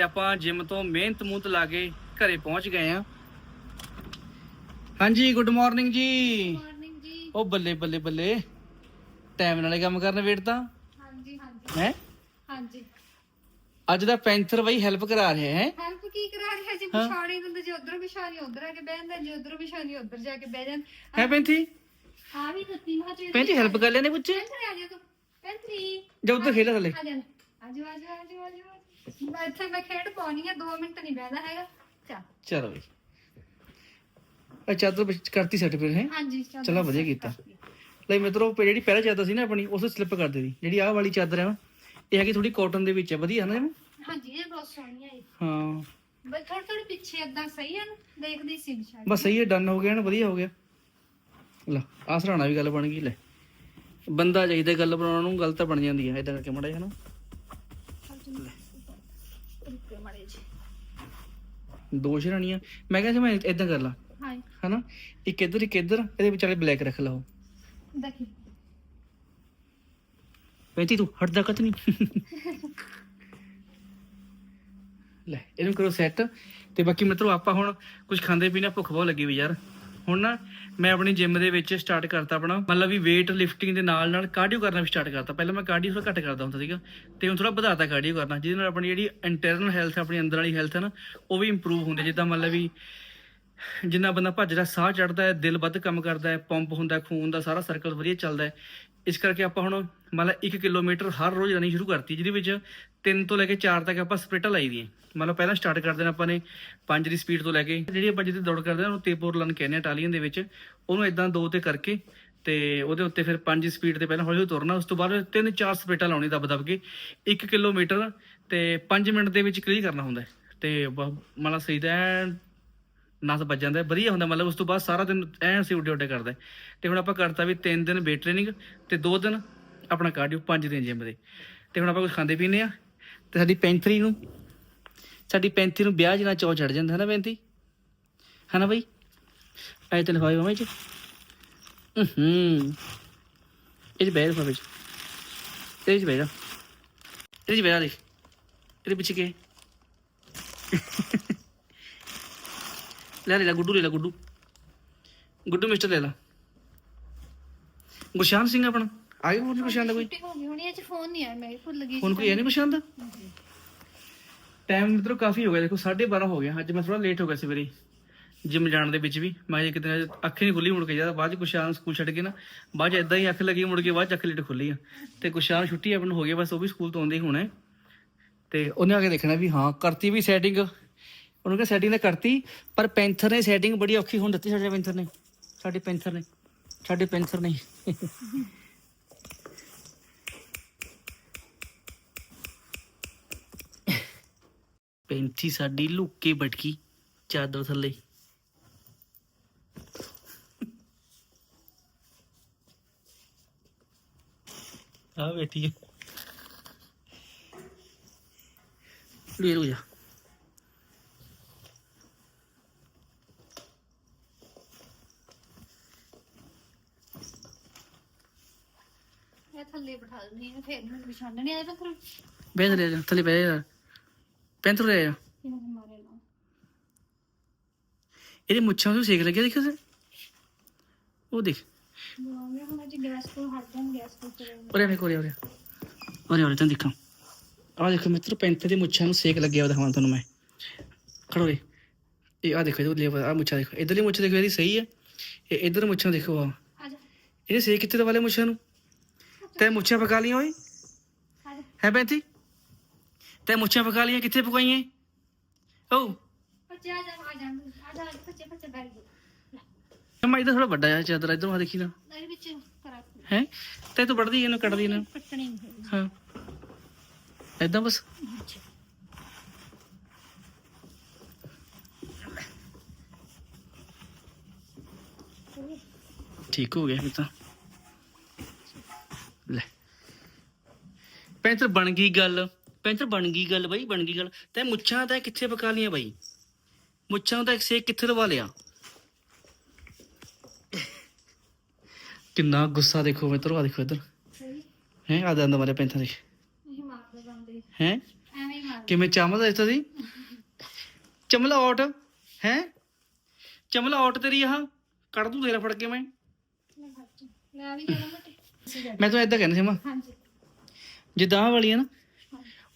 ਤੇ ਆਪਾਂ ਜਿਮ ਤੋਂ ਮਿਹਨਤ ਮੂਹਨਤ ਲਾ ਕੇ ਘਰੇ ਪਹੁੰਚ ਗਏ ਆ ਹਾਂਜੀ ਗੁੱਡ ਮਾਰਨਿੰਗ ਜੀ। ਮਾਰਨਿੰਗ ਜੀ। ਉਹ ਬੱਲੇ ਬੱਲੇ ਬੱਲੇ। ਟਾਈਮ ਨਾਲੇ ਕੰਮ ਕਰਨ ਵੇਟ ਤਾਂ। ਹਾਂਜੀ ਹਾਂਜੀ। ਹੈ? ਹਾਂਜੀ। ਅੱਜ ਦਾ ਪੈਂਥਰ ਬਈ ਹੈਲਪ ਕਰਾ ਰਿਹਾ ਹੈ। ਹੈਲਪ ਕੀ ਕਰਾ ਰਿਹਾ ਜੀ? ਹਾਂ। ਜੇ ਉਧਰ ਪਛਾਣੀ ਉਧਰ ਆ ਕੇ ਬਹਿ ਜਾਂਦਾ ਜੇ ਉਧਰ ਪਛਾਣੀ ਉਧਰ ਜਾ ਕੇ ਬਹਿ ਜਾਂਦਾ। ਹੈ ਪੈਂਥੀ? ਆ ਵੀ ਦਿੱਤੀ ਮਾ ਪੈਂਥੀ ਹੈਲਪ ਕਰ ਲੈਣੇ ਪੁੱਛੇ ਪੈਂਥਰੀ ਆ ਜਾ ਤੂੰ। ਜਾ ਉੱਧਰ ਖੇਲ ਥੱਲੇ। ਆ ਜਾ। ਆਜੋ ਆਜੋ ਆਜੋ ਆਜੋ ਮੈਂ ਇੱਥੇ ਮੈਂ ਖੇਡ ਪਾਉਣੀ ਆ 2 ਮਿੰਟ ਨਹੀਂ ਬਹਿਦਾ ਹੈਗਾ। ਚੱਲ ਚਲੋ ਬਈ। ਅੱਛਾ ਤੂੰ ਕਰਤੀ ਸੈੱਟ ਫਿਰ ਹੈ? ਹਾਂਜੀ ਚੱਲ ਚਲੋ ਵਧੀਆ ਕੀਤਾ। ਲਈ ਮਿੱਤਰੋ ਪੇ- ਜਿਹੜੀ ਪਹਿਲਾਂ ਚਾਦਰ ਸੀ ਨਾ ਆਪਣੀ ਉਸ ਸਲਿੱਪ ਕਰ ਦਿੱਤੀ ਜਿਹੜੀ ਆਹ ਵਾਲੀ ਚਾਦਰ ਹੈ ਨਾ, ਇਹ ਹੈਗੀ ਥੋੜੀ ਕਾਟਨ ਦੇ ਵਿੱਚ ਹੈ ਵਧੀਆ ਨਾ ਇਹਨੂੰ? ਹਾਂਜੀ ਇਹ ਬਹੁਤ ਸੋਹਣੀ ਹੈ ਹਾਂ। ਬਸ ਥੋੜੀ ਥੋੜੀ ਪਿੱਛੇ ਏਦਾਂ ਸਹੀ ਹੈ ਨਾ ਦੇਖਦੀ ਸੀ ਵਿਚਾਰੀ ਬਸ ਸਹੀ ਹੈ ਡਨ ਹੋ ਗਿਆ ਨਾ ਵਧੀਆ ਹੋ ਗਿਆ। ਲੈ ਆਹ ਸਰਾਣਾ ਵੀ ਗੱਲ ਬਣ ਗਈ ਲੈ। ਬੰਦਾ ਚਾਹੀਦਾ ਗੱਲ ਬਣਾਉਣ ਨੂੰ ਗੱਲ ਤਾਂ ਬਣ ਜਾਂਦੀ ਹੈ ਇਦਾਂ ਕਰਕੇ ਮੜਾ ਹੈ ਨਾ ਰੁਕੇ ਮੜੇ ਜੀ ਦੋ ਸ਼ਰਾਣੀਆਂ। ਮੈਂ ਕਿਹਾ ਸੀ ਮੈਂ ਇਦਾਂ ਕਰ ਲਾ। ਹਾਂ ਹਨਾ? ਇੱਕ ਇੱਧਰ ਇੱਕ ਇੱਧਰ ਇਹਦੇ ਵਿਚਾਲੇ ਬਲੈਕ ਰੱਖ ਲਓ ਦੇਖੀ। ਪੈਂਤੀ ਤੂੰ ਹਟਦਾ ਕਤ ਨਹੀਂ ਲੈ ਇਹਨੂੰ ਕਰੋ ਸੈੱਟ ਤੇ ਬਾਕੀ ਮਿੱਤਰੋ ਆਪਾਂ ਹੁਣ ਕੁਝ ਖਾਂਦੇ ਪੀਣੇ ਭੁੱਖ ਬਹੁਤ ਲੱਗੀ ਵੀ ਯਾਰ। ਹੁਣ ਨਾ ਮੈਂ ਆਪਣੀ ਜਿਮ ਦੇ ਵਿੱਚ ਸਟਾਰਟ ਕਰਤਾ ਆਪਣਾ। ਮਤਲਬ ਵੀ weight lifting ਦੇ ਨਾਲ ਨਾਲ ਕਾਰਡੀਓ ਕਰਨਾ ਵੀ ਸਟਾਰਟ ਕਰਤਾ। ਪਹਿਲਾਂ ਮੈਂ ਕਾਰਡੀਓ ਥੋੜਾ ਘੱਟ ਕਰਦਾ ਹੁੰਦਾ ਸੀਗਾ ਤੇ ਹੁਣ ਥੋੜਾ ਵਧਾਤਾ ਕਾਰਡੀਓ ਕਰਨਾ, ਜਿਹਦੇ ਨਾਲ ਆਪਣੀ ਜਿਹੜੀ ਇੰਟਰਨਲ ਹੈਲਥ ਆਪਣੀ ਅੰਦਰ ਵਾਲੀ ਹੈਲਥ ਹੈ ਨਾ, ਉਹ ਵੀ ਇੰਪਰੂਵ ਹੁੰਦੀ ਜਿੱਦਾਂ ਮਤਲਬ ਵੀ ਜਿੰਨਾ ਬੰਦਾ ਭੱਜਦਾ, ਸਾਹ ਚੜਦਾ ਹੈ, ਦਿਲ ਵੱਧ ਕੰਮ ਕਰਦਾ ਹੈ ਪੰਪ ਹੁੰਦਾ ਖੂਨ ਦਾ ਸਾਰਾ ਸਰਕਲ ਵਧੀਆ ਚੱਲਦਾ ਹੈ। ਇਸ ਕਰਕੇ ਆਪਾਂ ਹੁਣ ਮਤਲਬ 1 ਕਿਲੋਮੀਟਰ ਹਰ ਰੋਜ਼ ਰਨਿੰਗ ਸ਼ੁਰੂ ਕਰਤੀ, ਜਿਹਦੇ ਵਿੱਚ 3 ਤੋਂ ਲੈ ਕੇ 4 ਤੱਕ ਆਪਾਂ ਸਪ੍ਰਿੰਟਾਂ ਲਾਈ ਦੀਆਂ। ਮਤਲਬ ਪਹਿਲਾਂ ਸਟਾਰਟ ਕਰਦੇ ਨੇ ਆਪਾਂ ਨੇ 5 ਦੀ ਸਪੀਡ ਤੋਂ ਲੈ ਕੇ, ਜਿਹੜੀ ਆਪਾਂ ਜਿੱਥੇ ਦੌੜ ਕਰਦੇ ਆ ਉਹਨੂੰ ਤੇਪੋਰ ਰਨ ਕਹਿੰਦੇ ਆ ਇਟਾਲੀਅਨ ਦੇ ਵਿੱਚ, ਉਹਨੂੰ ਇਦਾਂ ਦੋ ਤੇ ਕਰਕੇ ਤੇ ਉਹਦੇ ਉੱਤੇ ਫਿਰ 5 ਸਪੀਡ ਤੇ ਪਹਿਲਾਂ ਹੌਲੀ ਹੌਲੀ ਤੁਰਨਾ, ਉਸ ਤੋਂ ਬਾਅਦ 3-4 ਸਪ੍ਰਿੰਟਾਂ ਲਾਉਣੀ ਦੱਬ ਦੱਬ ਕੇ 1 ਕਿਲੋਮੀਟਰ ਤੇ 5 ਮਿੰਟ ਦੇ ਵਿੱਚ ਕਲੀਅਰ ਕਰਨਾ ਹੁੰਦਾ ਹੈ। ਤੇ ਬ- ਮਤਲਬ ਸਹੀ ਤਾਂ ਨਸ ਵੱਜ ਜਾਂਦਾ ਵਧੀਆ ਹੁੰਦਾ ਮਤਲਬ ਉਸ ਤੋਂ ਬਾਅਦ ਸਾਰਾ ਦਿਨ ਐਨ ਸੀ ਉੱਡੇ ਉੱਡੇ ਕਰਦਾ। ਹੈ। ਤੇ ਹੁਣ ਆਪਾਂ ਕਰਤਾ ਵੀ 3 ਦਿਨ ਵੇਟ ਟ੍ਰੇਨਿੰਗ ਤੇ 2 ਦਿਨ ਆਪਣਾ ਕਾਰਡੀਓ 5 ਦਿਨ ਜਿਮ ਦੇ। ਤੇ ਹੁਣ ਆਪਾਂ ਕੁਝ ਖਾਂਦੇ ਪੀਂਦੇ ਆ ਤੇ ਸਾਡੀ ਪੈਂਥਰੀ ਨੂੰ, ਸਾਡੀ ਪੈਂਥਰੀ ਨੂੰ ਵਿਆਹ ਜਨਾ ਚੌ ਚੜ ਜਾਂਦਾ ਹੈ ਨਾ ਪੈਂਥੀ ਹੈ ਨਾ ਬਈ? ਐ ਤੇ ਲਫਾਵੇ ਮਮਾ ਜੀ ਹੂੰ। ਇਹ ਚ ਬੈਠ ਫਾਵੇ ਚ। ਇਹ ਚ ਬੈਠਾ ਇਹ ਚ ਬੈਠਾ ਦੇਖ। ਇਹਦੇ ਪਿੱਛੇ ਕੀ ਲੈ ਲੈ ਗੁੱਡੂ ਲੈ ਲੈ ਗੁੱਡੂ। ਗੁੱਡੂ ਮਿਸਟਰ ਲੈ ਲੈ। ਗੁਸ਼ਾਨ ਸਿੰਘ ਆਪਣਾ। ਆ ਗਿਆ ਹੋਰ ਗੁਸ਼ਾਨ ਦਾ ਕੋਈ? ਛੁੱਟੀ ਹੋ ਗਈ ਹੁਣੀ ਅੱਜ ਫੋਨ ਨਹੀਂ ਆਇਆ ਮੈਂ ਭੁੱਲ ਗਈ ਹੁਣ ਕੋਈ ਹੈ ਨਹੀਂ ਗੁਸ਼ਾਨ ਦਾ ਟਾਈਮ ਮਿੱਤਰੋ ਕਾਫੀ ਹੋ ਗਿਆ ਦੇਖੋ 12:30 ਹੋ ਗਿਆ। ਅੱਜ ਮੈਂ ਥੋੜਾ ਲੇਟ ਹੋ ਗਿਆ ਸਵੇਰੇ। ਜਿਮ ਜਾਣ ਦੇ ਵਿੱਚ ਵੀ। ਮੈਂ ਜੇ ਕਿਤੇ ਅੱਖ ਨਹੀਂ ਖੁੱਲੀ ਮੁੜ ਕੇ ਜ਼ਿਆਦਾ ਬਾਅਦ ਚ ਗੁਸ਼ਾਨ ਸਕੂਲ ਛੱਡ ਕੇ ਨਾ ਬਾਅਦ ਚ ਇਦਾਂ ਹੀ ਅੱਖ ਲੱਗੀ ਮੁੜ ਕੇ ਬਾਅਦ ਚ ਅੱਖ ਲੇਟ ਖੁੱਲੀ ਆ। ਤੇ ਗੁਸ਼ਾਨ ਛੁੱਟੀ ਆਪਣ ਹੋ ਗਈ ਬਸ ਉਹ ਵੀ ਸਕੂਲ ਤੋਂ ਆਉਂਦੇ ਹੀ ਹੋਣਾ। ਤੇ ਉਹਨੇ ਆ ਕੇ ਦੇਖਣਾ ਵੀ ਹਾਂ ਕਰਤੀ ਵੀ ਸੈਟਿੰਗ ਉਹਨੂੰ ਕਿਹਾ ਸੈਟਿੰਗ ਤਾਂ ਕਰਤੀ, ਪਰ ਪੈਂਥਰ ਨੇ ਸੈਟਿੰਗ ਬੜੀ ਔਖੀ ਹੁਣ ਦਿੱਤੀ ਸਾਡੇ ਪੈਂਥਰ ਨੇ। ਸਾਡੇ ਪੈਂਥਰ ਨੇ। ਸਾਡੇ ਪੈਂਥਰ ਨੇ। ਪੈਂਥੀ ਸਾਡੀ ਲੁੱਕੇ ਬਟਕੀ, ਚਾਦਰ ਥੱਲੇ। ਆ ਬੈਠੀ ਹੈ ਲੈ ਲੋ ਜਾ। ਇਹ ਥੱਲੇ ਬਿਠਾ ਦਿੰਦੀ ਹਾਂ ਫਿਰ ਮੈਨੂੰ ਪਛਾਣ ਨਹੀਂ ਆਇਆ ਫਿਰ ਬੈਠ ਲੈ ਜਾ ਥੱਲੇ ਬੈਠ ਜਾ। ਪੈਂਥਰ ਲੈ ਜਾ। ਇਹਨਾਂ ਨੇ ਮਾਰੇ ਨਾ? ਇਹਦੇ ਮੁੱਛਾਂ ਤੋਂ ਸੇਕ ਲੱਗਿਆ ਦੇਖਿਆ ਉਹ ਦੇਖ। ਬੁਲਾਉਂਗੇ ਹੁਣ ਅੱਜ ਗੈਸ ਤੋਂ ਹਟ ਜਾਣ ਗੈਸ ਤੋਂ ਉਰੇ ਵੇਖ ਉਰੇ ਉਰੇ ਉਰੇ ਉਰੇ ਤੈਨੂੰ ਦੇਖਾਂ। ਆਹ ਦੇਖੋ ਮਿੱਤਰ ਪੈਂਥਰ ਦੀ ਮੁੱਛਾਂ ਨੂੰ ਸੇਕ ਲੱਗਿਆ ਹੋਇਆ ਦਿਖਾਵਾਂ ਤੁਹਾਨੂੰ ਮੈਂ। ਖੜੋ ਰੇ ਇਹ ਆ ਦੇਖੋ ਇਹਦੇ ਆ ਮੁੱਛਾਂ ਦੇਖੋ। ਇਧਰਲੀ ਮੁੱਛ ਦੇਖੋ ਇਹਦੀ ਸਹੀ ਹੈ ਇਹ ਇਧਰ ਮੁੱਛਾਂ ਦੇਖੋ ਆ ਆ ਜਾ। ਇਹਨੇ ਸੇਕ ਕਿੱਥੇ ਦਵਾਲੇ ਮੁੱਛਾਂ ਨੂੰ। ਤੇ ਮੁੱਛਾਂ ਪਕਾ ਲੀਆਂ ਓਏ? ਹੈ ਪੈਂਤੀ ਤੇ ਮੁੱਛਾਂ ਪਕਾ ਲੀਆਂ ਕਿੱਥੇ ਪਕਾਈਆਂ? ਓ। ਬੱਚੇ ਆ ਜਾ ਆ ਜਾ ਆ ਜਾ ਬੱਚੇ ਬੱਚੇ ਬੈਠ ਗਏ। ਮੈਂ ਇਧਰ ਥੋੜਾ ਵੱਡਾ ਆ ਚਾਦਰ ਇਧਰ ਆ ਦੇਖੀ ਨਾ ਇਹਦੇ ਵਿੱਚ ਕਰਾ ਹੈ ਤੇ ਤੂੰ ਵੱਢਦੀ ਇਹਨੂੰ ਕੱਟਦੀ ਇਹਨੂੰ? ਕੱਟਣੀ ਨਹੀਂ ਹਾਂ। ਏਦਾਂ ਬਸ? ਠੀਕ ਹੋ ਗਿਆ ਇਹ ਤਾਂ। ਪੈਂਤਰ ਬਣ ਗਈ ਗੱਲ ਪੈਂਤਰ ਬਣ ਗਈ ਗੱਲ ਬਾਈ ਬਣ ਗਈ ਗੱਲ। ਤੇ ਮੁੱਛਾਂ ਤਾਂ ਕਿੱਥੇ ਪਕਾ ਲੀਆਂ ਬਾਈ? ਮੁੱਛਾਂ ਦਾ ਸੇਕ ਕਿੱਥੇ ਲਵਾ ਲਿਆ? ਕਿੰਨਾ ਗੁੱਸਾ ਦੇਖੋ ਮਿੱਤਰੋ ਆ ਦੇਖੋ ਇੱਧਰ। ਹੈ ਆ ਦੰਦ ਮਾਰੇ ਪੈਂਥਰ ਦੇ ਮਾਰਦੇ ਹੈ? ਐਵੇਂ ਹੀ ਮਾਰ ਕਿਵੇਂ ਚਮਦਾ ਇਸ ਤੁਸੀਂ ਚਮਲਾ ਆਊਟ ਹੈ? ਚਮਲਾ ਆਊਟ ਤੇਰੀ ਆਹ? ਕੱਢ ਦੂੰ ਤੇਰਾ ਫੜ ਕੇ ਮੈਂ। ਲੈ ਵੀ ਜਾਣਾ ਮੈਂ ਤਾਂ ਇਦਾਂ ਕਹਿੰਦਾ ਸੀ ਮਾਂ। ਹਾਂਜੀ। ਜਿੱਦਾਂ ਆਹ ਵਾਲੀ ਹੈ ਨਾ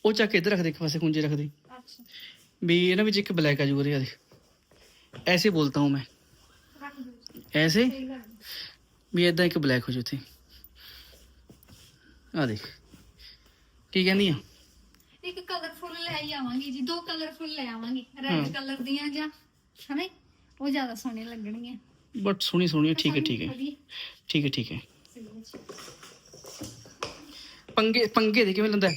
ਉਹ ਚੱਕ ਕੇ ਇੱਧਰ ਰੱਖ ਦੇ ਇੱਕ ਪਾਸੇ ਕੁੰਜੇ ਰੱਖ ਦੇ ਅੱਛਾ ਵੀ ਇਹਨਾਂ ਵਿੱਚ ਇੱਕ ਬਲੈਕ ਆ ਜੂਗਾ ਦੇ ऐसे बोलता हूँ मैं ਰੱਖ ਦਿਓ ऐसे ਸਹੀ ਗੱਲ ਵੀ ਇਦਾਂ ਇੱਕ ਬਲੈਕ ਹੋ ਜੂ ਉੱਥੇ ਆ ਦੇਖ ਕੀ ਕਹਿੰਦੀ ਆ ਇੱਕ ਕਲਰਫੁਲ ਲੈ ਹੀ ਆਵਾਂਗੀ ਜੀ ਦੋ ਕਲਰਫੁਲ ਲੈ ਆਵਾਂਗੀ ਹਾਂ। ਰੈਡ ਕਲਰ ਦੀਆਂ ਜਾਂ ਹਨੇ ਉਹ ਜ਼ਿਆਦਾ ਸੋਹਣੇ ਲੱਗਣਗੀਆਂ ਬਟ ਸੋਹਣੀ ਸੋਹਣੀ ਆ, ਠੀਕ ਹੈ ਠੀਕ ਹੈ ਵਧੀਆ। ਠੀਕ ਹੈ ਠੀਕ ਹੈ ਸਹੀ ਹੈ ਜੀ। ਪੰਗੇ ਪੰਗੇ ਦੇ ਕਿਵੇਂ ਲੈਂਦਾ?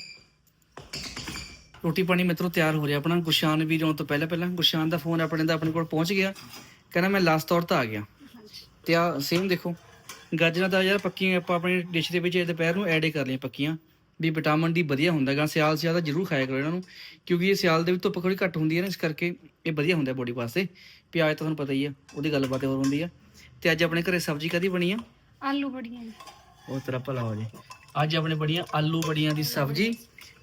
ਰੋਟੀ ਪਾਣੀ ਮਿੱਤਰੋ ਤਿਆਰ ਹੋ ਰਿਹਾ ਆਪਣਾ। ਗੁਸ਼ਾਨ ਵੀ ਆਉਣ ਤੋਂ ਪਹਿਲਾਂ ਪਹਿਲਾਂ ਗੁਸ਼ਾਨ ਦਾ ਫੋਨ ਆਪਣੇ ਦਾ ਆਪਣੇ ਕੋਲ ਪਹੁੰਚ ਗਿਆ। ਕਹਿੰਦਾ ਮੈਂ ਲਾਸਟ ਤੌਰ ਤੇ ਆ ਗਿਆ। ਤੇ ਆ ਸੇਮ ਦੇਖੋ। ਗਾਜਰਾਂ ਤਾਂ ਯਾਰ ਪੱਕੀਆਂ ਆਪਾਂ ਆਪਣੀ ਡਿਸ਼ ਦੇ ਵਿੱਚ ਇਹ ਦੁਪਹਿਰ ਨੂੰ ਐਡ ਕਰ ਲਈਆਂ ਪੱਕੀਆਂ। ਵੀ ਵਿਟਾਮਿਨ ਡੀ ਵਧੀਆ ਹੁੰਦਾ ਗਾ ਸਿਆਲ ਸਿਆਲ ਦਾ ਜ਼ਰੂਰ ਖਾਇਆ ਕਰੋ ਇਹਨਾਂ ਨੂੰ। ਕਿਉਂਕਿ ਇਹ ਸਿਆਲ ਦੇ ਵਿੱਚ ਧੁੱਪ ਥੋੜੀ ਘੱਟ ਹੁੰਦੀ ਹੈ ਨਾ ਇਸ ਕਰਕੇ ਇਹ ਵਧੀਆ ਹੁੰਦਾ ਬੋਡੀ ਵਾਸਤੇ। ਪਿਆਜ਼ ਤਾਂ ਤੁਹਾਨੂੰ ਪਤਾ ਹੀ ਆ ਉਹਦੀ ਗੱਲਬਾਤ ਹੋਰ ਹੁੰਦੀ ਆ। ਤੇ ਅੱਜ ਆਪਣੇ ਘਰੇ ਸਬਜ਼ੀ ਕਦੀ ਬਣੀ ਆ? ਆਲੂ ਬੜੀਆਂ ਉਹ ਤੇਰਾ ਭਲਾ ਹੋ ਜੇ। ਅੱਜ ਆਪਣੇ ਬੜੀਆਂ ਆਲੂ ਬੜੀਆਂ ਦੀ ਸਬਜ਼ੀ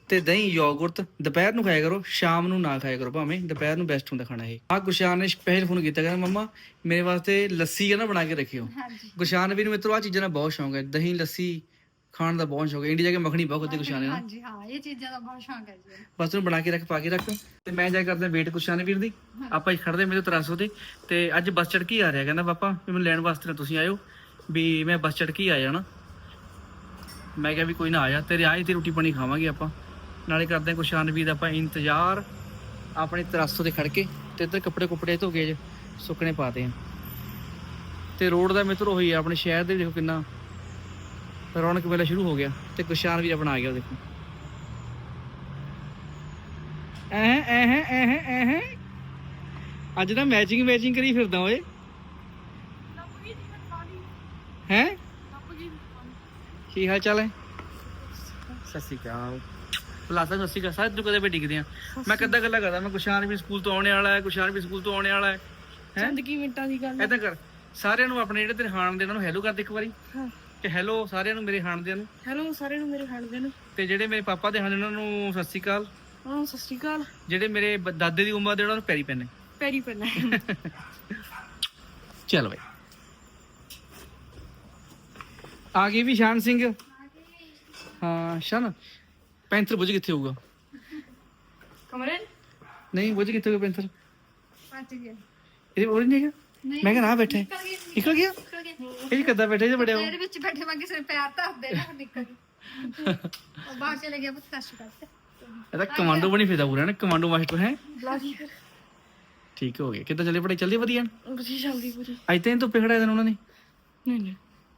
ਤੇ ਦਹੀਂ ਯੋਗੁਰਟ ਦੁਪਹਿਰ ਨੂੰ ਖਾਇਆ ਕਰੋ ਸ਼ਾਮ ਨੂੰ ਨਾ ਖਾਇਆ ਕਰੋ ਭਾਵੇਂ ਦੁਪਹਿਰ ਨੂੰ ਬੈਸਟ ਹੁੰਦਾ ਖਾਣਾ ਇਹ। ਆ ਗੁਸ਼ਾਨ ਨੇ ਸਪੈਸ਼ਲ ਫੋਨ ਕੀਤਾ ਕਹਿੰਦਾ ਮੰਮਾ ਮੇਰੇ ਵਾਸਤੇ ਲੱਸੀ ਹੈ ਨਾ ਬਣਾ ਕੇ ਰੱਖਿਓ। ਹਾਂਜੀ। ਗੁਸ਼ਾਨ ਵੀ ਨੂੰ ਮਿੱਤਰੋ ਆ ਚੀਜ਼ਾਂ ਦਾ ਬਹੁਤ ਸ਼ੌਂਕ ਹੈ। ਦਹੀਂ ਲੱਸੀ ਖਾਣ ਦਾ ਬਹੁਤ ਸ਼ੌਂਕ ਹੈ। ਇੰਡੀਆ ਜਾ ਕੇ ਮੱਖਣੀ ਬਹੁਤ ਖਾਂਦੇ ਗੁਸ਼ਾਨ ਨੇ ਨਾ ਹਾਂਜੀ ਹਾਂ ਇਹ ਚੀਜ਼ਾਂ ਦਾ ਬਹੁਤ ਸ਼ੌਂਕ ਹੈ ਜੀ। ਬਸ ਉਹਨੂੰ ਬਣਾ ਕੇ ਰੱਖ ਪਾ ਕੇ ਰੱਖ। ਤੇ ਮੈਂ ਜਾ ਕਰਦਾ ਵੇਟ ਗੁਸ਼ਾਨ ਵੀਰ ਦੀ ਆਪਾਂ ਹੀ ਖੜਦੇ ਮੇਰੇ ਤਰਾਸੋ ਤੇ। ਤੇ ਅੱਜ ਬੱਸ ਚੜ ਕੇ ਹੀ ਆ ਰਿਹਾ ਕਹਿੰਦਾ ਪਾਪਾ ਵੀ ਮੈਨੂੰ ਲੈਣ ਵਾਸਤੇ ਤੁਸੀਂ ਆਇਓ। ਵੀ ਮੈਂ ਬੱਸ ਚੜ ਕੇ ਹੀ ਆ ਜਾਣਾ ਮੈਂ ਕਿਹਾ ਵੀ ਕੋਈ ਨਾ ਆ ਜਾ ਤੇਰੇ ਆਏ ਤੇ ਰੋਟੀ ਪਾਣੀ ਖਾਵਾਂਗੇ ਆਪਾਂ। ਨਾਲੇ ਕਰਦੇ ਹਾਂ ਗੁਸ਼ਾਨ ਵੀਰ ਦਾ ਆਪਾਂ ਇੰਤਜ਼ਾਰ ਆਪਣੇ ਤਰਾਸੋ ਤੇ ਖੜ ਕੇ ਤੇ ਇੱਧਰ ਕੱਪੜੇ ਕੁਪੜੇ ਧੋ ਕੇ ਸੁੱਕਣੇ ਪਾਤੇ ਆ। ਤੇ ਰੋਡ ਦਾ ਮਿੱਤਰ ਉਹੀ ਆ ਆਪਣੇ ਸ਼ਹਿਰ ਦੇ ਦੇਖੋ ਕਿੰਨਾ ਰੌਣਕ ਮੇਲਾ ਸ਼ੁਰੂ ਹੋ ਗਿਆ ਤੇ ਗੁਸ਼ਾਨ ਵੀਰ ਆਪਣਾ ਆ ਗਿਆ ਦੇਖੋ। ਐਹ ਐਹ ਐਹ ਐਹ ਅੱਜ ਤਾਂ ਮੈਚਿੰਗ ਮੈਚਿੰਗ ਕਰੀ ਫਿਰਦਾ ਓਏ। ਹੈ? ਕੀ ਹਾਲ ਚਾਲ ਹੈ? ਸਤਿ ਸ਼੍ਰੀ ਅਕਾਲ। ਬੁਲਾਤਾ ਸਤਿ ਸ਼੍ਰੀ ਅਕਾਲ। ਸਾਰੇ ਤੂੰ ਕਦੇ ਵੀ ਡਿੱਗਦੇ ਆ? ਮੈਂ ਕਦਾਂ ਗੱਲਾਂ ਕਰਦਾ? ਮੈਂ ਕੁਸ਼ਾਨ ਵੀ ਸਕੂਲ ਤੋਂ ਆਉਣੇ ਵਾਲਾ ਹੈ ਕੁਸ਼ਾਨ ਵੀ ਸਕੂਲ ਤੋਂ ਆਉਣੇ ਵਾਲਾ ਹੈ। ਹੈ? ਜ਼ਿੰਦਗੀ ਮਿੰਟਾਂ ਦੀ ਗੱਲ ਏਦਾਂ ਕਰ। ਸਾਰਿਆਂ ਨੂੰ ਆਪਣੇ ਜਿਹੜੇ ਤੇਰੇ ਹਾਣ ਦੇ ਉਹਨਾਂ ਨੂੰ ਹੈਲੋ ਕਰ ਦੇ ਇੱਕ ਵਾਰੀ। ਹਾਂ। ਕਿ ਹੈਲੋ ਸਾਰਿਆਂ ਨੂੰ ਮੇਰੇ ਹਾਣ ਦੇ ਨੂੰ। ਹੈਲੋ ਸਾਰਿਆਂ ਨੂੰ ਮੇਰੇ ਹਾਲ ਦੇ ਨੂੰ। ਤੇ ਜਿਹੜੇ ਮੇਰੇ ਪਾਪਾ ਦੇ ਹਨ ਉਹਨਾਂ ਨੂੰ ਸਤਿ ਸ਼੍ਰੀ ਅਕਾਲ। ਹਾਂ ਸਤਿ ਸ਼੍ਰੀ ਅਕਾਲ। ਜਿਹੜੇ ਮੇਰੇ ਦਾਦੇ ਦੀ ਉਮਰ ਦੇ ਉਹਨਾਂ ਨੂੰ ਪੈਰੀ ਪੈਨੇ ਪੈਰੀ ਪੈਣਾ ਚੱਲ ਬਈ। ਆ ਗਈ ਵੀ ਸ਼ਾਨ ਸਿੰਘ? ਹਾਂ ਸ਼ਾਨ। ਪੈਂਥਰ ਬੁੱਝ ਕਿੱਥੇ ਹੋਊਗਾ? ਕਮਰੇ ਨਹੀਂ ਬੁੱਝ ਕਿੱਥੇ ਹੋਊਗਾ ਪੈਂਥਰ? ਪੱਜ ਗਿਆ। ਇਹ ਉਹ ਨਹੀਂ ਹੈਗਾ? ਮੈਂ ਕਹਿੰਦਾ ਆ ਬੈਠੇ। ਨਿਕਲ ਗਿਆ। ਇਹ ਕਿੱਦਾਂ ਬੈਠੇ ਜੇ ਬੜੇ ਹੋ ਇਹਦੇ ਵਿੱਚ ਬੈਠੇ ਮੈਂ ਕਿਸੇ ਨੇ ਪਿਆਰ ਧਰਦੇ ਨਾ ਨਿਕਲ ਉਹ ਬਾਹਰ ਚਲੇ ਗਿਆ ਪੁੱਤ ਕਾਸ਼ ਕਰਤੇ ਇਹ ਤਾਂ ਕਮਾਂਡੋ ਬਣੀ ਫਿਰਦਾ ਪੂਰਾ ਨਾ? ਕਮਾਂਡੋ ਮਾਸਟਰ ਹੈ? ਠੀਕ ਹੋ ਗਿਆ। ਕਿੱਦਾਂ ਚੱਲੇ ਪੜਾਈ ਚੱਲਦੀ ਵਧੀਆ? ਬਜੀ ਜਲਦੀ ਪੂਰੀ। ਅੱਜ ਤਾਂ ਧੁੱਪੇ ਖੜਾਇਆ ਦੇਣ ਉਹਨਾਂ ਨੇ। ਨਹੀਂ ਨਹੀਂ।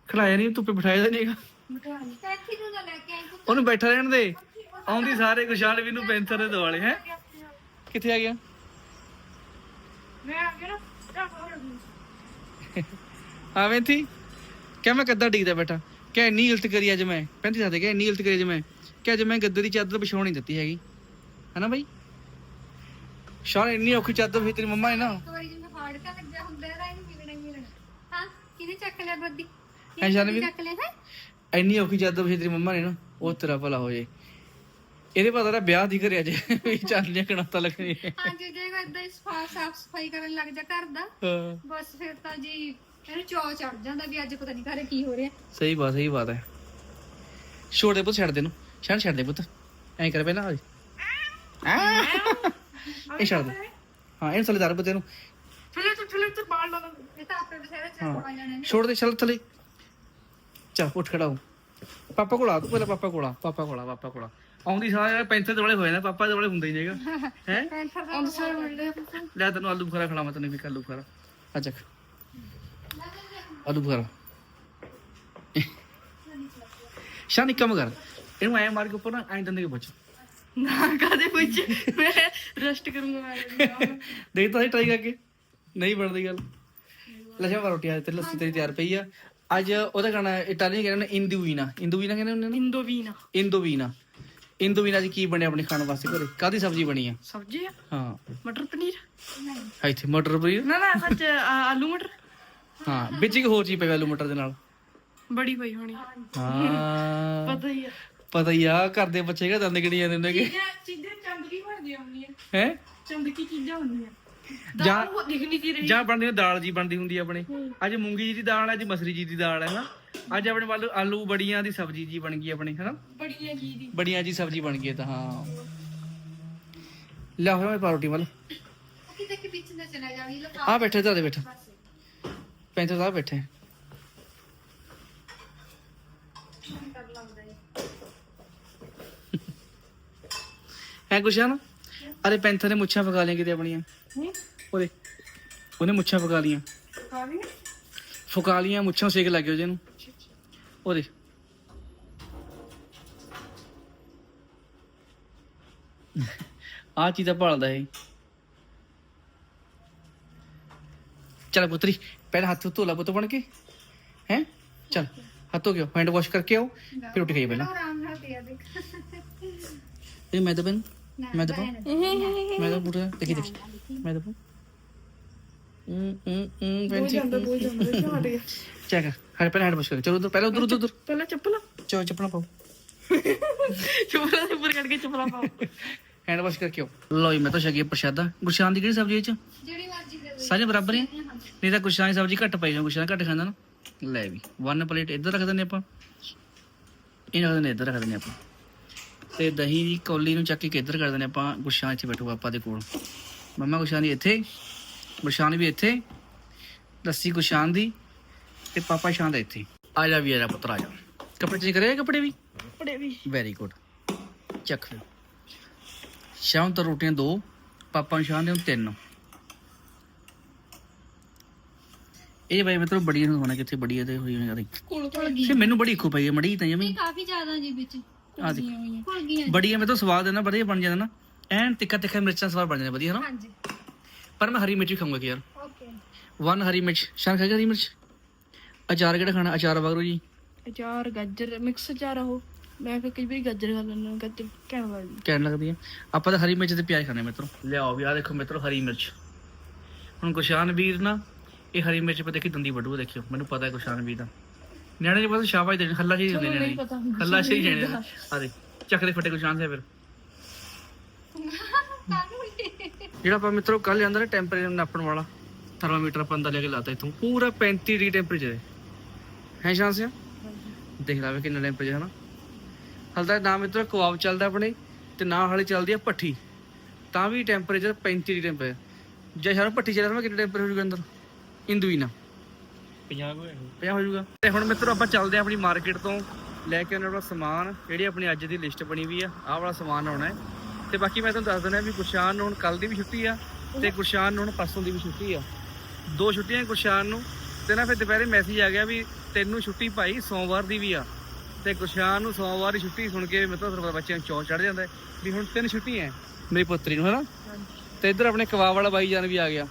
ਖੜਾਇਆ ਨਹੀਂ ਧੁੱਪੇ ਬਿਠਾਇਆ ਤਾਂ ਨਹੀਂ ਹੈਗਾ। ਮਟਾ ਲਈ ਕੈਂਥੀ ਨੂੰ ਨਾ ਲੈ ਕੇ ਆਈ ਪੁੱਤ ਉਹਨੂੰ ਬੈਠਾ ਰਹਿਣ ਦੇ। ਆਉਂਦੀ ਸਾਰੇ ਗੁਸ਼ਾਲ ਵੀ ਨੂੰ ਪੈਂਥਰ ਦੇ ਦੁਆਲੇ ਹੈ? ਕਿੱਥੇ ਆ ਗਿਆ? ਮੈਂ ਆ ਗਿਆ ਨਾ ਆਵੇਂ ਥੀ ਕਿਆ ਮੈਂ ਕੱਦਾ ਡਿੱਗਦਾ ਬੈਠਾ। ਕਿ ਇੰਨੀ ਇਲਤ ਕਰੀ ਅੱਜ ਮੈਂ। ਪੈਂਤੀ ਸਾਦੇ ਕਿ ਇੰਨੀ ਇਲਤ ਕਰੀ ਅੱਜ ਮੈਂ। ਕਿ ਅੱਜ ਮੈਂ ਗੱਦੇ ਦੀ ਚਾਦਰ ਵਿਛਾਉਣ ਨਹੀਂ ਦਿੱਤੀ ਹੈਗੀ। ਹੈਨਾ ਬਾਈ? ਸ਼ਾਨ ਇੰਨੀ ਔਖੀ ਚਾਦਰ ਫਿਰ ਤੇਰੀ ਮੰਮਾ ਨੇ ਨਾ ਇੱਕ ਵਾਰੀ ਜਿਵੇਂ ਹਾਰਡ ਕਾ ਲੱਗਿਆ ਹੁੰਦਾ ਹੈ ਇਹਨੂੰ ਮਿਲਣਾ ਹੀ ਮਿਲਣਾ। ਹਾਂ ਕਿਹਨੇ ਚੱਕ ਲਿਆ ਬੱਦੀ? ਐ ਜਾਨਵੀ? ਚੱਕ ਲਿਆ ਹੈ? ਇੰਨੀ ਔਖੀ ਚਾਦਰ ਫਿਰ ਤੇਰੀ ਮੰਮਾ ਨੇ ਨਾ ਉਹ ਤੇਰਾ ਭਲਾ ਹੋ ਜੇ। ਇਹਦੇ ਪਤਾ ਨਾ ਵਿਆਹ ਦੀ ਕਰਿਆ ਜੇ ਵੀ ਚੱਲ ਲਿਆ ਕਣਾਤਾ ਲੱਗਣੀ ਹੈ। ਹਾਂ ਜੇ ਜੇ ਇਦਾਂ ਸਫਾ ਸਾਫ਼ ਸਫ਼ਾਈ ਕਰਨ ਲੱਗ ਜਾ ਘਰ ਦਾ ਹਾਂ, ਬਸ ਫਿਰ ਤਾਂ ਜੀ ਇਹਨੂੰ ਚੌ ਚੜ ਜਾਂਦਾ ਵੀ ਅੱਜ ਪਤਾ ਨਹੀਂ ਘਰੇ ਕੀ ਹੋ ਰਿਹਾ। ਸਹੀ ਬਾਤ ਸਹੀ ਬਾਤ ਹੈ। ਛੋੜ ਦੇ ਪੁੱਤ ਛੱਡ ਦੇ ਨੂੰ ਛੱਡ ਛੱਡ ਦੇ ਪੁੱਤ। ਐਂ ਕਰ ਪਹਿਲਾਂ ਆ ਇਹ ਛੱਡ ਦੇ। ਹਾਂ ਇਹ ਥੱਲੇ ਦਰ ਪੁੱਤ ਇਹਨੂੰ। ਚਲੇ ਤੂੰ ਚਲੇ ਤੂੰ ਬਾਲ ਲਾ ਇਹ ਤਾਂ ਆਪੇ ਬਥੇਰੇ ਚੱਲ ਹਾਂ। ਪਾ ਜਾਣੇ ਨੇ। ਛੋੜ ਦੇ ਚੱਲ ਥੱਲੇ। ਚੱਲ ਉੱਠ ਖੜਾ ਹੋ। ਪਾਪਾ ਕੋਲ ਆ ਤੂੰ ਪਹਿਲਾਂ ਪਾਪਾ ਕੋਲ ਆ ਪਾਪਾ ਕੋਲ ਆ ਪਾਪਾ ਕੋਲ ਆ। ਆਉਂਦੀ ਸਾਰਾ ਪੈਂਥਰ ਦੇ ਵਾਲੇ ਹੋਏ ਨਾ ਪਾਪਾ ਦੇ ਵਾਲੇ ਹੁੰਦੇ ਹੀ ਨਹੀਂਗਾ ਹੈ? ਪੈਂਥਰ ਦਾ ਆਉਂਦੇ ਸਾਰੇ ਮਿਲਦੇ ਲੈ ਤੈਨੂੰ ਆਲੂ ਬੁਖਾਰਾ ਖਿਲਾਵਾਂ ਤੈਨੂੰ ਵੀ ਆਲੂ ਬੁਖਾਰਾ। ਆ ਚੱਕ। ਆਲੂ ਬੁਖਾਰਾ। ਸ਼ਾਨ ਕੰਮ ਕਰ ਇਹਨੂੰ ਐ ਮਾਰ ਕੇ ਉੱਪਰ ਨਾ ਐਂ ਦੰਦੇ ਕੇ ਬੱਚ ਨਾ ਕਦੇ ਪੁੱਛ? ਮੈਂ ਰੈਸਟ ਕਰੂੰਗਾ ਮੈਂ ਦੇਖ ਤਾਂ ਟਰਾਈ ਕਰਕੇ। ਨਹੀਂ ਬਣਦੀ ਗੱਲ। ਵਾਰ ਰੋਟੀ ਆ ਤੇ ਲੱਸੀ ਤੇਰੀ ਤਿਆਰ ਪਈ ਆ। ਅੱਜ ਉਹਦਾ ਗਾਣਾ ਇਟਾਲੀਅਨ ਕਹਿੰਦੇ ਨੇ ਇੰਦੂਵੀਨਾ ਇੰਦੂਵੀਨਾ ਕਹਿੰਦੇ ਹੁੰਦੇ ਨੇ? ਇੰਦੋਵੀਨਾ ਇੰਦੋਵੀਨਾ ਇੰਦੋਵੀਨਾ ਜੀ ਕੀ ਬਣਿਆ ਆਪਣੇ ਖਾਣ ਵਾਸਤੇ ਘਰੇ? ਕਾਦੀ ਸਬਜ਼ੀ ਬਣੀ ਆ? ਸਬਜ਼ੀ ਆ? ਹਾਂ। ਮਟਰ ਪਨੀਰ? ਇੱਥੇ ਮਟਰ ਪਨੀਰ? ਨਾ ਨਾ ਸੱਚ ਆ, ਆਲੂ ਮਟਰ। ਹਾਂ ਵਿੱਚ ਇੱਕ ਹੋਰ ਚੀਜ਼ ਪਈ ਆਲੂ ਮਟਰ ਦੇ ਨਾਲ। ਬੜੀ ਪਈ ਹੋਣੀ। ਹਾਂ। ਪਤਾ ਹੀ ਆ। ਪਤਾ ਹੀ ਆ ਘਰ ਦੇ ਬੱਚੇ ਕਾ ਦੰਦ ਕਿਹੜੀ ਜਾਂਦੇ ਹੁੰਦੇ ਕਿ ਚੀਜ਼ਾਂ ਚੀਜ਼ਾਂ ਚੰਦਕੀ ਬਣਦੀਆਂ ਹੁੰਦੀਆਂ। ਹੈ? ਚੰਦਕੀ ਚੀਜ਼ਾਂ ਹੁੰਦੀਆਂ। ਜਾਂ ਦਾਲ ਉਹ ਦਿਖਣੀ ਸੀ ਰਹੀ? ਜਾਂ ਬਣਦੀ ਦਾਲ ਜੀ ਬਣਦੀ ਹੁੰਦੀ ਆ ਆਪਣੇ। ਅੱਜ ਮੂੰਗੀ ਜੀ ਦੀ ਦਾਲ ਹੈ ਅੱਜ ਮਸਰੀ ਜੀ ਦੀ ਦਾਲ ਹੈ ਹਨਾ? ਅੱਜ ਆਪਣੇ ਵੱਲ ਆਲੂ ਬੜੀਆਂ ਦੀ ਸਬਜ਼ੀ ਜੀ ਬਣ ਗਈ ਆਪਣੇ ਹਨਾ? ਬੜੀਆਂ ਜੀ ਦੀ। ਬੜੀਆਂ ਜੀ ਸਬਜ਼ੀ ਬਣ ਗਈ ਹੈ ਤਾਂ ਹਾਂ। ਲੈ ਹੋਇਆ ਮੈਂ ਪਾਰੋਟੀ ਵੱਲ। ਕਿਤੇ ਕਿ ਵਿੱਚ ਨਾ ਚਲਾ ਜਾਵੀ ਲੋ ਆ ਬੈਠੇ ਤਾਂ ਬੈਠੇ। ਪੈਂਤਰ ਸਾਹਿਬ ਬੈਠੇ। ਲੱਗਦਾ ਹੈ ਹੈ। ਗੁਸ਼ਨ ਅਰੇ ਪੈਂਥਰ ਨੇ ਮੁੱਛਾਂ ਪਕਾ ਲਈਆਂ ਕਿਤੇ ਆਪਣੀਆਂ। ਹੂੰ ਉਹਦੇ ਉਹਨੇ ਮੁੱਛਾਂ ਪਕਾ ਲੀਆਂ ਫੁਕਾ ਲੀਆਂ ਮੁੱਛਾਂ ਸੇਕ ਲੱਗ ਗਿਆ ਜਿਹਨੂੰ ਉਹਦੇ ਆ ਚੀਜ਼ ਦਾ ਭਾਲਦਾ ਇਹ। ਚਲ ਪੁੱਤਰੀ ਪਹਿਲਾਂ ਹੱਥ ਧੋ ਲਾ ਪੁੱਤ ਬਣ ਕੇ। ਹੈ? ਚਲ ਹੱਥ ਧੋ ਗਿਓ ਹੈਂਡ ਵਾਸ਼ ਕਰਕੇ ਆਓ ਫਿਰ ਉੱਠ ਗਈ ਪਹਿਲਾਂ। ਆਰਾਮ ਨਾਲ ਪਿਆ ਦੇਖ। ਇਹ ਮੈਂ ਤਾਂ ਬਨ ਨਾ, ਮੈਂ ਤਾਂ ਭੈਣ। ਮੈਂ ਤਾਂ ਬੁੱਢਾ ਦੇਖੀ ਦੇਖੀ। ਮੈਂ ਤਾਂ। ਹੂੰ ਹੂੰ ਹੂੰ ਪੈਂਚੀ ਬੋਲ ਜਾਂਦਾ ਹਟ ਗਿਆ। ਚੈੱਕ ਹਰ ਪਹਿਲਾਂ ਹੈਂਡ ਵਾਸ਼ ਕਰ ਚਲੋ ਉਧਰ ਪਹਿਲਾਂ ਉਧਰ ਉਧਰ ਪਹਿਲਾਂ ਚੱਪਲਾਂ। ਚੋ ਚੱਪਣਾ ਪਾਓ। ਚੱਪਲਾਂ ਦੇ ਉੱਪਰ ਕੱਢ ਕੇ ਚੱਪਲਾਂ ਪਾਓ। ਹੈਂਡ ਵਾਸ਼ ਕਰਕੇ ਆਓ। ਲਓ ਜੀ ਮੈਂ ਤਾਂ ਛਕੀ ਪ੍ਰਸ਼ਾਦਾ। ਗੁਰਸ਼ਾਨ ਦੀ ਕਿਹੜੀ ਸਬਜ਼ੀ ਇਹ ਚ? ਜਿਹੜੀ ਮਰਜ਼ੀ ਦੇ ਸਾਰੇ ਬਰਾਬਰ ਹੀ ਆ? ਨਹੀਂ ਤਾਂ ਗੁਰਸ਼ਾਨ ਦੀ ਸਬਜ਼ੀ ਘੱਟ ਪਾਈ ਜਾਂ ਗੁਰਸ਼ਾਨ ਘੱਟ ਖਾਂਦਾ ਨਾ। ਲੈ ਵੀ ਵਨ ਪਲੇਟ ਇੱਧਰ ਰੱਖ ਦਿੰਦੇ ਆਪਾਂ। ਇਹ ਰੱਖ ਦਿੰਦੇ ਇੱਧਰ ਰੱਖ ਦਿੰਦੇ ਆਪਾਂ। ਤੇ ਦਹੀਂ ਦੀ ਕੌਲੀ ਨੂੰ ਚੱਕ ਕੇ ਇੱਧਰ ਕਰ ਦਿੰਦੇ ਆਪਾਂ। ਗੁਰਸ਼ਾਨ ਇੱਥੇ ਬੈਠੂਗਾ ਆਪਾਂ ਦੇ ਕੋਲ। ਮੰਮਾ ਗੁਰਸ਼ਾਨ ਦੀ ਇੱਥੇ ਗੁਰਸ਼ਾਨ ਵੀ ਇੱਥੇ ਲੱਸੀ ਗੁਰਸ਼ਾਨ ਦੀ ਤੇ ਪਾਪਾ ਸ਼ਾਨ ਦਾ ਇੱਥੇ। ਆ ਜਾ ਵੀ ਆ ਜਾ ਪੁੱਤਰ ਆ ਜਾ। ਕੱਪੜੇ ਚੇਂਜ ਕਰੇ ਕੱਪੜੇ ਵੀ? ਕੱਪੜੇ ਵੀ। ਵੈਰੀ ਗੁੱਡ ਚੱਕ ਫਿਰ। ਸ਼ਾਮ ਤੋਂ ਰੋਟੀਆਂ ਦੋ ਪਾਪਾ ਨੂੰ ਸ਼ਾਮ ਦੇ ਨੂੰ ਤਿੰਨ। ਇਹ ਬਾਈ ਮਤਲਬ ਬੜੀਆਂ ਹੋਣਾ ਕਿੱਥੇ ਬੜੀਆਂ ਤੇ ਹੋਈ ਹੋਣੀ ਕਰੀ ਕੋਲ ਮੈਨੂੰ ਬੜੀ ਖੂ ਪਈ ਹੈ ਮੜੀ ਤਾਂ ਜਮੀ। ਕਾਫੀ ਜ਼ਿਆਦਾ ਜੀ ਵਿੱਚ। ਆ ਦੇਖ। ਭੁੱਲ ਗਈਆਂ ਬੜੀਆਂ ਮੈਂ ਤਾਂ ਸਵਾਦ ਹੈ ਨਾ ਵਧੀਆ ਬਣ ਜਾਂਦਾ ਨਾ। ਐਨ ਤਿੱਖਾ ਤਿੱਖਾ ਮਿਰਚਾਂ ਸਵਾਦ ਬਣ ਜਾਂਦੇ ਵਧੀਆ ਨਾ? ਹਾਂਜੀ। ਪਰ ਮੈਂ ਹਰੀ ਮਿਰਚ ਵੀ ਖਾਊਂਗਾ ਕਿ ਯਾਰ ਓਕੇ ਵਨ ਹਰੀ ਮਿਰਚ। ਸ਼ਾਨ ਖਾਏਗਾ ਹਰੀ ਮਿਰਚ? ਅਚਾਰ ਕਿਹੜਾ ਖਾਣਾ? ਅਚਾਰ ਵਗਰੋ ਜੀ। ਅਚਾਰ ਗਾਜਰ ਮਿਕਸ ਅਚਾਰ ਉਹ। ਮੈਂ ਫਿਰ ਕਈ ਵਾਰੀ ਗਾਜਰ ਖਾ ਲੈਂਦਾ ਗਾਜਰ ਕਹਿਣ ਵਾਲੀ ਕਹਿਣ ਲੱਗਦੀ ਹੈ ਆਪਾਂ ਤਾਂ ਹਰੀ ਮਿਰਚ ਤੇ ਪਿਆਜ਼ ਖਾਣੇ ਮਿੱਤਰੋ। ਲਿਆਓ ਵੀ ਆ ਦੇਖੋ ਮਿੱਤਰੋ ਹਰੀ ਮਿਰਚ। ਹੁਣ ਗੁਸ਼ਾਨ ਵੀਰ ਨਾ ਇਹ ਹਰੀ ਮਿਰਚ ਪਾ ਦੇਖੀ ਦੰਦੀ ਵੱਢੂ ਦੇਖਿਓ। ਮੈਨੂੰ ਪਤਾ ਹੈ ਗੁਸ਼ਾਨ ਵੀਰ ਦਾ। ਨਿਆਣੇ ਜੀ ਬਸ ਸ਼ਾਬਾਸ਼ ਦੇਣ ਹੱਲਾ ਜੀ ਦਿੰਦੇ ਨਹੀਂ ਨੇ ਪਤਾ। ਹੱਲਾ ਸ਼ੀ ਦੇਣੇ ਨੇ। ਆ। ਦੇ ਚੱਕ ਦੇ ਫਟੇ ਗੁਸ਼ਾਨ ਸੇ ਫਿਰ। ਜਿਹੜਾ ਆਪਾਂ ਮਿੱਤਰੋ ਕੱਲ ਜਾਂਦਾ ਨਾ ਟੈਂਪਰੇਚਰ ਨਾਪਣ ਵਾਲਾ ਥਰਮਾਮੀਟਰ ਆਪਾਂ ਅੰਦਰ ਲੈ ਕੇ ਲਾਤਾ ਇਥੋਂ ਪੂਰਾ 35 ਡਿਗਰੀ ਟੈਂਪਰੇਚਰ ਹੈ। ਹੈ ਸ਼ਾਨ ਸਿਆ ਦੇਖ ਲਾਵੇ ਕਿੰਨਾ ਟੈਂਪਰੇਚਰ ਹੈ ਨਾ। ਹਲਦਾ ਨਾ ਮਿੱਤਰੋ ਕਵਾਬ ਚੱਲਦਾ ਆਪਣੇ ਤੇ ਨਾ ਹਾਲੇ ਚੱਲਦੀ ਆ ਭੱਠੀ। ਤਾਂ ਵੀ ਟੈਂਪਰੇਚਰ 35 ਡਿਗਰੀ ਟੈਂਪਰੇਚਰ ਜੇ ਸਾਨੂੰ ਭੱਠੀ ਚੱਲਦਾ ਮੈਂ ਕਿੰਨਾ ਟੈਂਪਰੇਚਰ ਹੋ ਜੂਗਾ ਅੰਦਰ? ਇੰਦੂਈ ਨਾ। 50 50 ਹੋ ਜੂਗਾ ਤੇ ਹੁਣ ਮਿੱਤਰੋ ਆਪਾਂ ਚੱਲਦੇ ਆ ਆਪਣੀ ਮਾਰਕੀਟ ਤੋਂ ਲੈ ਕੇ ਉਹਨਾਂ ਦਾ ਸਮਾਨ ਜਿਹੜੀ ਆਪਣੀ ਅੱਜ ਦੀ ਲਿਸਟ ਬਣੀ ਵੀ ਆ ਆਹ ਵਾਲਾ ਸਮਾਨ ਆਉਣਾ ਹੈ। ਤੇ ਬਾਕੀ ਮੈਂ ਤੁਹਾਨੂੰ ਦੱਸ ਦਿੰਦਾ ਵੀ ਗੁਰਸ਼ਾਨ ਨੂੰ ਹੁਣ ਕੱਲ ਦੀ ਵੀ ਛੁੱਟੀ ਆ ਤੇ ਗੁਰਸ਼ਾਨ ਨੂੰ ਹੁਣ ਪਰਸੋਂ ਦੀ ਵੀ ਛੁੱਟੀ ਆ ਦੋ ਛੁੱਟੀਆਂ ਗੁਰਸ਼ਾਨ ਨੂੰ ਤੇ ਨਾ ਫਿਰ ਦੁਪਹਿਰੇ ਮੈਸੇਜ ਆ ਗਿਆ ਵੀ ਤੈਨੂੰ ਛੁੱਟੀ ਭਾਈ ਸੋਮਵਾਰ ਦੀ ਵੀ ਆ ਤੇ ਗੁਰਸ਼ਾਨ ਨੂੰ ਸੋਮਵਾਰ ਦੀ ਛੁੱਟੀ ਸੁਣ ਕੇ ਮੇਰੇ ਤੋਂ ਸਰਵਾ ਬੱਚਿਆਂ ਨੂੰ ਚੌਂ ਚੜ ਜਾਂਦਾ ਵੀ ਹੁਣ ਤਿੰਨ ਛੁੱਟੀਆਂ ਮੇਰੀ ਪੁੱਤਰੀ ਨੂੰ ਹੈਨਾ ਤੇ ਇੱਧਰ ਆਪਣੇ ਕਬਾਬ ਵਾਲਾ ਬਾਈ ਜਾਨ ਵੀ ਆ ਗਿਆ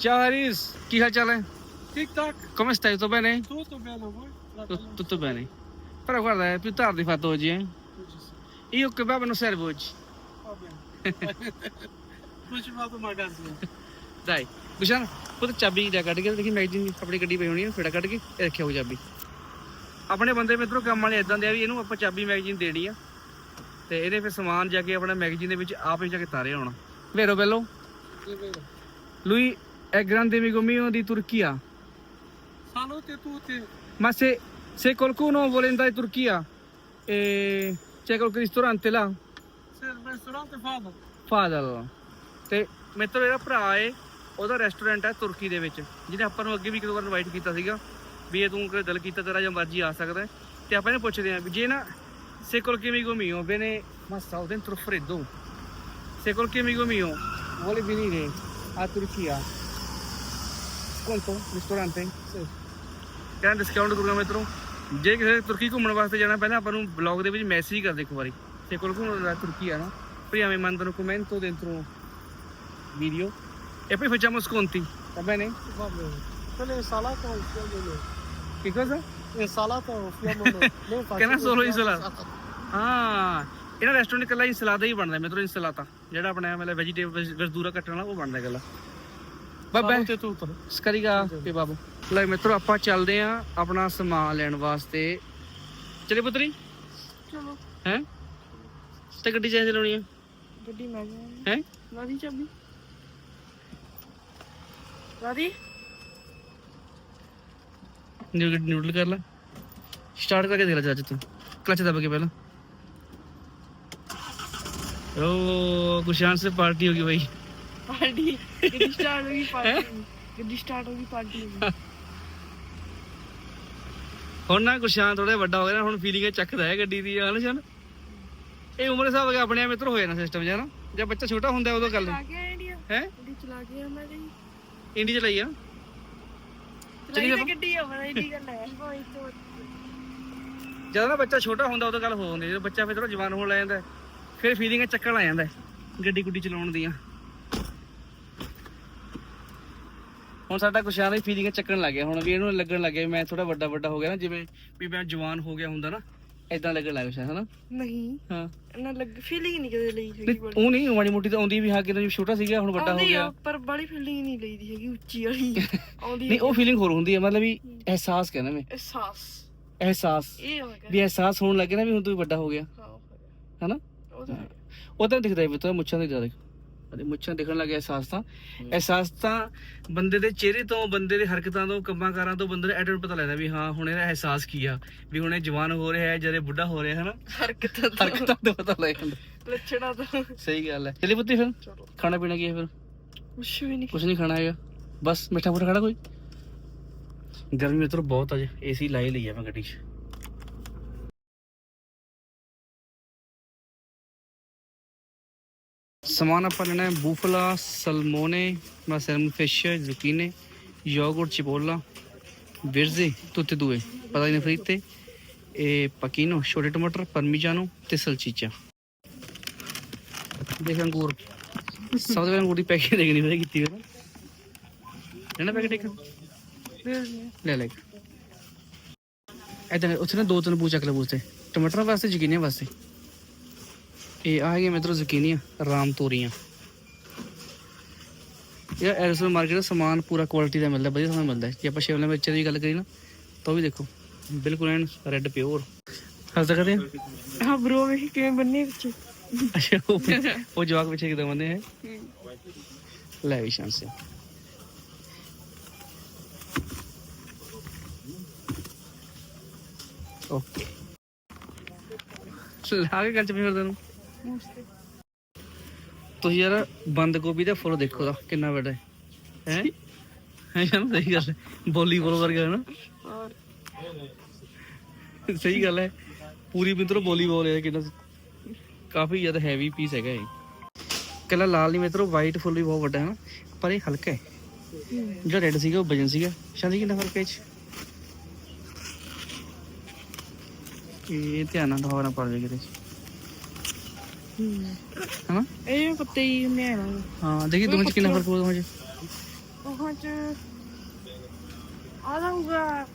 ਚਾਰੀਸ ਕੀ ਹਾਲ ਚਾਲ ਹੈ Tic tac, Come stai? Tutto bene? tutto bene voi? Tu- Tutto bene. Però guarda, è più tardi fatto oggi, eh? Io kebab non serve oggi. ਗੁਸ਼ਨ ਪੁੱਤ ਚਾਬੀ ਦਾ ਕੱਢ ਕੇ ਦੇਖੀ ਮੈਗਜ਼ੀਨ ਦੀ ਆਪਣੀ ਗੱਡੀ ਪਈ ਹੋਣੀ ਹੈ ਫੇੜਾ ਕੱਢ ਕੇ ਇਹ ਰੱਖਿਆ ਹੋ ਚਾਬੀ ਆਪਣੇ ਬੰਦੇ ਮਿੱਤਰੋ ਕੰਮ ਵਾਲੇ ਇਦਾਂ ਦੇ ਆ ਵੀ ਇਹਨੂੰ ਆਪਾਂ ਚਾਬੀ ਮੈਗਜ਼ੀਨ ਦੇਣੀ ਆ ਤੇ ਇਹਨੇ ਫਿਰ ਸਮਾਨ ਜਾ ਕੇ ਆਪਣਾ ਮੈਗਜ਼ੀਨ ਦੇ ਵਿੱਚ ਆਪ ਹੀ ਜਾ ਕੇ ਤਾਰੇ ਆਉਣਾ ਵੇਰੋ ਬੈਲੋ lui è grande amico mio di Turchia Salute tutti. ma se se qualcuno vuole andare in Turchia eh, c'è qualche ristorante là Se il ristorante Fado. Fazal ਤੇ ਮਿੱਤਰ ਇਹਦਾ ਭਰਾ ਏ, ਉਹਦਾ ਰੈਸਟੋਰੈਂਟ ਹੈ ਤੁਰਕੀ ਦੇ ਵਿੱਚ, ਜਿਹਨੇ ਆਪਾਂ ਨੂੰ ਅੱਗੇ ਵੀ ਇੱਕ ਦੋ ਵਾਰ ਇਨਵਾਈਟ ਕੀਤਾ ਸੀਗਾ, ਵੀ ਇਹ ਤੂੰ ਕਦੇ ਦਿਲ ਕੀਤਾ ਤੇਰਾ ਜਾਂ ਮਰਜ਼ੀ ਆ ਸਕਦਾ ਹੈ। ਤੇ ਆਪਾਂ ਇਹਨੂੰ ਪੁੱਛਦੇ ਆਂ ਵੀ ਜੇ ਨਾ se qualche amico mio viene ma stavo dentro freddo se qualche amico mio vuole venire a Turchia sconto ristorante Sì. ਕਹਿੰਦਾ ਡਿਸਕਾਊਂਟ ਕਰੂਗਾ ਮਿੱਤਰੋ ਜੇ ਕਿਸੇ ਤੁਰਕੀ ਘੁੰਮਣ ਵਾਸਤੇ ਜਾਣਾ, ਪਹਿਲਾਂ ਆਪਾਂ ਨੂੰ ਬਲੌਗ ਦੇ ਵਿੱਚ ਮੈਸੇਜ ਕਰ ਦੇ ਇੱਕ ਵਾਰੀ। Se qualcuno da Turchia no prima mi mandano un commento dentro video e poi facciamo sconti va bene Va bene. Quella è insalata o fiammo noi? che cosa Insalata o fiammo noi? Noi facciamo solo il insalata? ਹਾਂ ਇਹਨਾਂ restaurant ਇਕੱਲਾ ਇਨਸਲਾਦਾ ਹੀ ਬਣਦਾ ਮਿੱਤਰੋ ਇਨਸਲਾਤਾ ਜਿਹੜਾ ਆਪਣਾ ਮਤਲਬ vegetable ਵਰਦੂਰਾ ਕੱਟਣ ਵਾਲਾ ਉਹ ਬਣਦਾ ਇਕੱਲਾ ਬਾਬਾ Salute tutto. ਸਕਰੀਗਾ ਤੇ ਬਾਬੂ ਲੈ ਮਿੱਤਰੋ ਆਪਾਂ ਚੱਲਦੇ ਆਂ ਆਪਣਾ ਸਮਾਨ ਲੈਣ ਵਾਸਤੇ ਚਲੇ ਪੁੱਤਰੀ ਚਲੋ ਹੈ ਤੇ ਗੱਡੀ ਚਾਹੀਦੀ ਲਾਉਣੀ ਆ। ਗੱਡੀ ਮੈਂ ਹੈ? ਲਾਦੀ ਚਾਬੀ। ਲਾਦੀ ਨਿਊਡਲ ਕਰ ਲੈ। ਸਟਾਰਟ ਕਰਕੇ ਦੇਖ ਲੈ ਚੱਜ ਤੂੰ। ਕਲਚ ਦਬਾ ਕੇ ਪਹਿਲਾਂ। ਓ ਕੁਸ਼ਾਨ ਸੇ ਪਾਰਟੀ ਹੋ ਗਈ ਭਾਈ ਪਾਰਟੀ। ਗੱਡੀ ਸਟਾਰਟ ਹੋ ਗਈ ਪਾਰਟੀ। ਗੱਡੀ ਸਟਾਰਟ ਹੋ ਗਈ ਪਾਰਟੀ ਹੋ ਗਈ। ਹੁਣ ਨਾ ਕੁਸ਼ਾਨ ਥੋੜਾ ਵੱਡਾ ਹੋ ਗਿਆ ਨਾ ਹੁਣ ਫੀਲਿੰਗ ਚੱਕਦਾ ਹੈ ਗੱਡੀ ਦੀ ਹਾਂ ਨਿਸ਼ਾਨ ਇਹ ਉਮਰ ਹਿਸਾਬ ਨਾਲ ਆਪਣੇ ਆਪ ਮਿੱਤਰ ਹੋ ਜਾਣਾ ਸਿਸਟਮ ਜਿਹਾ ਨਾ? ਜੇ ਬੱਚਾ ਛੋਟਾ ਹੁੰਦਾ ਉਦੋਂ ਗੱਲ ਚਲਾ ਇੰਡੀਆ ਹੈ? ਗੱਡੀ ਚਲਾ ਕੇ ਆਇਆ ਮੈਂ ਜੀ। ਇੰਡੀ ਚਲਾਈ ਆ? ਚਲਾਈ ਤਾਂ ਗੱਡੀ ਆ ਬੜਾ ਇੰਡੀ ਗੱਲ ਹੈ। ਕੋਈ ਤੋਂ ਜਦੋਂ ਨਾ ਬੱਚਾ ਛੋਟਾ ਹੁੰਦਾ ਉਦੋਂ ਗੱਲ ਹੋ ਹੁੰਦੀ ਜਦੋਂ ਬੱਚਾ ਫਿਰ ਥੋੜਾ ਜਵਾਨ ਹੋਣ ਲੱਗ ਜਾਂਦਾ ਫਿਰ ਫੀਲਿੰਗ ਚੱਕਣ ਆ ਜਾਂਦਾ ਹੈ, ਗੱਡੀ ਗੁੱਡੀ ਚਲਾਉਣ ਦੀਆਂ। ਹੁਣ ਸਾਡਾ ਕੁਸ਼ਾਨ ਦੀ ਫੀਲਿੰਗ ਚੱਕਣ ਲੱਗ ਗਿਆ। ਹੁਣ ਵੀ ਇਹਨੂੰ ਲੱਗਣ ਲੱਗ ਗਿਆ ਮੈਂ ਥੋੜਾ ਵੱਡਾ ਵੱਡਾ ਹੋ ਗਿਆ ਨਾ ਜਿਵੇਂ ਵੀ ਮੈਂ ਜਵਾਨ ਹੋ ਗਿਆ ਹੁੰਦਾ ਨਾ ਇਦਾਂ ਲੱਗਣ ਲੱਗ ਗਿਆ ਹਨਾ? ਨਹੀਂ। ਹਾਂ। ਇਹਨਾਂ ਲੱਗ ਫੀਲਿੰਗ ਨਹੀਂ ਕਦੇ ਲਈ ਹੈਗੀ ਬੜੀ। ਉਹ ਨਹੀਂ ਮਾੜੀ ਮੋਟੀ ਤਾਂ ਆਉਂਦੀ ਵੀ ਹਾਂ ਕਿਤੇ ਛੋਟਾ ਸੀਗਾ ਹੁਣ ਵੱਡਾ ਹੋ ਆਉਂਦੀ ਆ, ਗਿਆ। ਪਰ ਬੜੀ ਫੀਲਿੰਗ ਨਹੀਂ ਲਈਦੀ ਹੈਗੀ ਉੱਚੀ ਵਾਲੀ। ਆਉਂਦੀ ਨਹੀਂ ਉਹ ਫੀਲਿੰਗ ਹੋਰ ਹੁੰਦੀ ਹੈ ਮਤਲਬ ਵੀ ਅਹਿਸਾਸ ਕਹਿੰਦਾ ਮੈਂ ਅਹਿਸਾਸ। ਅਹਿਸਾਸ। ਇਹ ਵੀ ਅਹਿਸਾਸ ਹੋਣ ਲੱਗੇ ਨਾ ਵੀ ਹੁਣ ਤੂੰ ਵੱਡਾ ਹੋ ਗਿਆ। ਹਾਂ ਉਹ ਹਨਾ? ਉਹ ਤਾਂ ਉਹ ਤਾਂ ਦਿਖਦਾ ਹੀ ਪਤਾ ਮੁੱਛਾਂ ਦਿਖਦਾ ਦੇਖ। ਅਰੇ ਮੁੱਛਾਂ ਦਿਖਣ ਲੱਗੇ ਅਹਿਸਾਸ ਤਾਂ। ਅਹਿਸਾਸ ਤਾਂ ਬੰਦੇ ਦੇ ਚਿਹਰੇ ਤੋਂ ਬੰਦੇ ਦੇ ਹਰਕਤਾਂ ਤੋਂ ਕੰਮਾਂ ਕਾਰਾਂ ਤੋਂ ਬੰਦੇ ਨੂੰ ਐਡਰ ਪਤਾ ਲੱਗਦਾ ਵੀ ਹਾਂ ਹੁਣ ਇਹਦਾ ਅਹਿਸਾਸ ਕੀ ਆ? ਵੀ ਹੁਣ ਇਹ ਜਵਾਨ ਹੋ ਰਿਹਾ ਹੈ ਜਦੇ ਬੁੱਢਾ ਹੋ ਰਿਹਾ ਹੈ ਨਾ ਹਰਕਤਾਂ ਤੋਂ। ਹਰਕਤਾਂ ਤੋਂ ਪਤਾ ਲੱਗ ਜਾਂਦਾ। ਲੱਛਣਾਂ ਤੋਂ। ਸਹੀ ਗੱਲ ਹੈ। ਚਲੇ ਪੁੱਤੀ ਫਿਰ। ਖਾਣਾ ਪੀਣਾ ਕੀ ਹੈ ਫਿਰ? ਕੁਛ ਵੀ ਨਹੀਂ। ਕੁਝ ਨਹੀਂ ਖਾਣਾ ਹੈਗਾ। ਬਸ ਮਿੱਠਾ ਮੁੱਠਾ ਖਾਣਾ ਕੋਈ। ਗਰਮੀ ਮਿੱਤਰ ਬਹੁਤ ਅੱਜ ਏਸੀ ਲਾਈ ਲਈ ਆ ਮੈਂ ਗੱਡੀ 'ਚ। ਸਮਾਨ ਆਪਾਂ ਲੈਣਾ ਹੈ ਬੂਫਲਾ, ਸਲਮੋਨੇ ਮਸਰਮ ਫਿਸ਼, ਜ਼ੁਕੀਨੇ, ਯੋਗਰਟ, ਚਿਪੋਲਾ, ਵਿਰਜ਼ੇ ਤੁੱਤੇ ਦੂਏ, ਪਤਾ ਨਹੀਂ ਫਰੀਦ ਇਹ ਪਕੀਨੋ, ਛੋਟੇ ਟਮਾਟਰ, ਪਰਮੀਜਾਨੋ ਤੇ ਸਲਚੀਚਾ। ਦੇਖ ਅੰਗੂਰ। ਸਭ ਤੋਂ ਪਹਿਲਾਂ ਅੰਗੂਰ ਦੀ ਪੈਕੇਜ ਦੇਖਣੀ ਪਤਾ ਕੀਤੀ ਹੋਣਾ ਲੈਣਾ ਪੈਕੇਟ ਇੱਕ? ਲੈ ਲੈ ਇਦਾਂ ਉੱਥੇ ਨਾ ਦੋ ਤਿੰਨ ਬੂ ਚੱਕ ਲੈ ਟਮਾਟਰਾਂ ਵਾਸਤੇ, ਜ਼ਕੀਨੀਆਂ ਵਾਸਤੇ। ਇਹ ਆ ਗਏ ਮਿੱਤਰੋ ਜ਼ਕੀਨੀਆਂ ਰਾਮ ਤੋਰੀਆਂ ਇਹ ਐਰਸਲ ਮਾਰਕੀਟ ਦਾ ਸਮਾਨ ਪੂਰਾ ਕੁਆਲਿਟੀ ਦਾ ਮਿਲਦਾ ਵਧੀਆ ਸਮਾਨ ਮਿਲਦਾ ਹੈ। ਜੇ ਆਪਾਂ ਸ਼ਿਮਲਾ ਮਿਰਚ ਦੀ ਗੱਲ ਕਰੀ ਨਾ ਤਾਂ ਵੀ ਦੇਖੋ ਬਿਲਕੁਲ ਐਨ ਰੈੱਡ ਪਿਓਰ ਹੱਸਦਾ ਕਰਦੇ ਆ? ਹਾਂ ਬ్రో ਵੇਖ ਕਿਵੇਂ ਬੰਨੇ ਵਿੱਚ ਅੱਛਾ ਉਹ ਜਵਾਕ ਪਿੱਛੇ ਕਿਦਾਂ ਬੰਦੇ ਹੈ ਲੈ ਵੀ ਸ਼ਾਂਸ ਓਕੇ ਲਾ ਕੇ ਗੱਲ ਚ ਫਿਰਦੇ ਨੂੰ। ਤੁਸੀਂ ਯਾਰ ਬੰਦ ਗੋਭੀ ਦਾ ਫੁੱਲ ਦੇਖੋ ਦਾ ਕਿੰਨਾ ਵੱਡਾ ਹੈ। ਹੈ? ਹੈ ਯਾਰ ਸਹੀ ਗੱਲ ਹੈ। ਬੋਲੀਬੋਲ ਵਰਗਾ ਹੈ ਨਾ। ਸਹੀ ਗੱਲ ਹੈ। ਪੂਰੀ ਮਿੱਤਰੋ ਬੋਲੀਬੋਲ ਹੈ ਕਿੰਨਾ ਕਾਫੀ ਜ਼ਿਆਦਾ ਹੈਵੀ ਪੀਸ ਹੈਗਾ ਇਹ। ਕੱਲਾ ਲਾਲ ਨਹੀਂ ਮਿੱਤਰੋ ਵਾਈਟ ਫੁੱਲ ਵੀ ਬਹੁਤ ਵੱਡਾ ਹੈ ਨਾ। ਪਰ ਇਹ ਹਲਕਾ ਹੈ। ਜਿਹੜਾ ਰੈੱਡ ਸੀਗਾ ਉਹ ਵਜਨ ਸੀਗਾ। ਸ਼ਾਂਤੀ ਕਿੰਨਾ ਫ਼ਰਕ ਹੈ ਇਹ 'ਚ? ਇਹ ਧਿਆਨ ਨਾਲ ਦਵਾਣਾ ਪੜ ਜਾਏ ਕਿਤੇ। ਹਨਾ? ਇਹ ਪੱਤੇ ਹੀ ਦੇਖੀ ਦੋਵਾਂ ਚ ਕਿੰਨਾ ਫ਼ਰਕ ਹੋਊਗਾ ਦੋਵਾਂ ਚ ਉਹ ਚ ਆ ਜਾਊਗਾ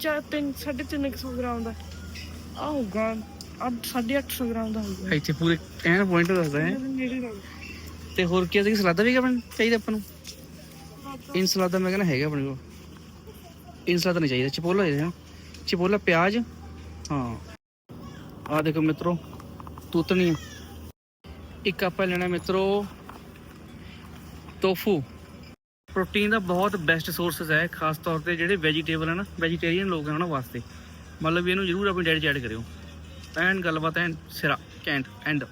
ਚਾਰ ਤਿੰਨ ਸਾਢੇ ਤਿੰਨ ਕੁ ਸੌ ਗ੍ਰਾਮ ਦਾ। ਆ ਹੋਊਗਾ ਅੱਠ ਸਾਢੇ ਅੱਠ ਸੌ ਗ੍ਰਾਮ ਦਾ ਹੋਊਗਾ। ਇੱਥੇ ਪੂਰੇ ਐਨ ਪੁਆਇੰਟ ਦੱਸਦਾ ਹੈ। ਨੇੜੇ ਲੱਗ ਤੇ ਹੋਰ ਕੀ ਸੀ ਸਲਾਦਾ ਵੀ ਆਪਣ ਚਾਹੀਦਾ ਆਪਾਂ ਨੂੰ? ਇਨ ਸਲਾਦਾ ਮੈਂ ਕਹਿੰਦਾ ਹੈਗਾ ਆਪਣੇ ਕੋਲ। ਇਨ ਸਲਾਦਾ ਨਹੀਂ ਚਾਹੀਦਾ ਚਪੋਲਾ ਹਾਂ ਚਪੋਲਾ ਪਿਆਜ਼। ਹਾਂ। ਆ ਦੇਖੋ ਮਿੱਤਰੋ ਤੂਤਣੀ ਇੱਕ ਆਪਾਂ ਲੈਣਾ ਮਿੱਤਰੋ ਟੋਫੂ ਪ੍ਰੋਟੀਨ ਦਾ ਬਹੁਤ ਬੈਸਟ ਸੋਰਸਸ ਹੈ, ਖਾਸ ਤੌਰ ਤੇ ਜਿਹੜੇ ਵੈਜੀਟੇਬਲ ਹਨ ਵੈਜੀਟੇਰੀਅਨ ਲੋਕ ਹਨ ਉਹਨਾਂ ਵਾਸਤੇ। ਮਤਲਬ ਵੀ ਇਹਨੂੰ ਜ਼ਰੂਰ ਆਪਣੀ ਡਾਈਟ 'ਚ ਐਡ ਕਰਿਓ। ਐਨ ਗੱਲਬਾਤ ਐਂਡ ਸਿਰਾ ਕੈਂਟ ਐਂਡ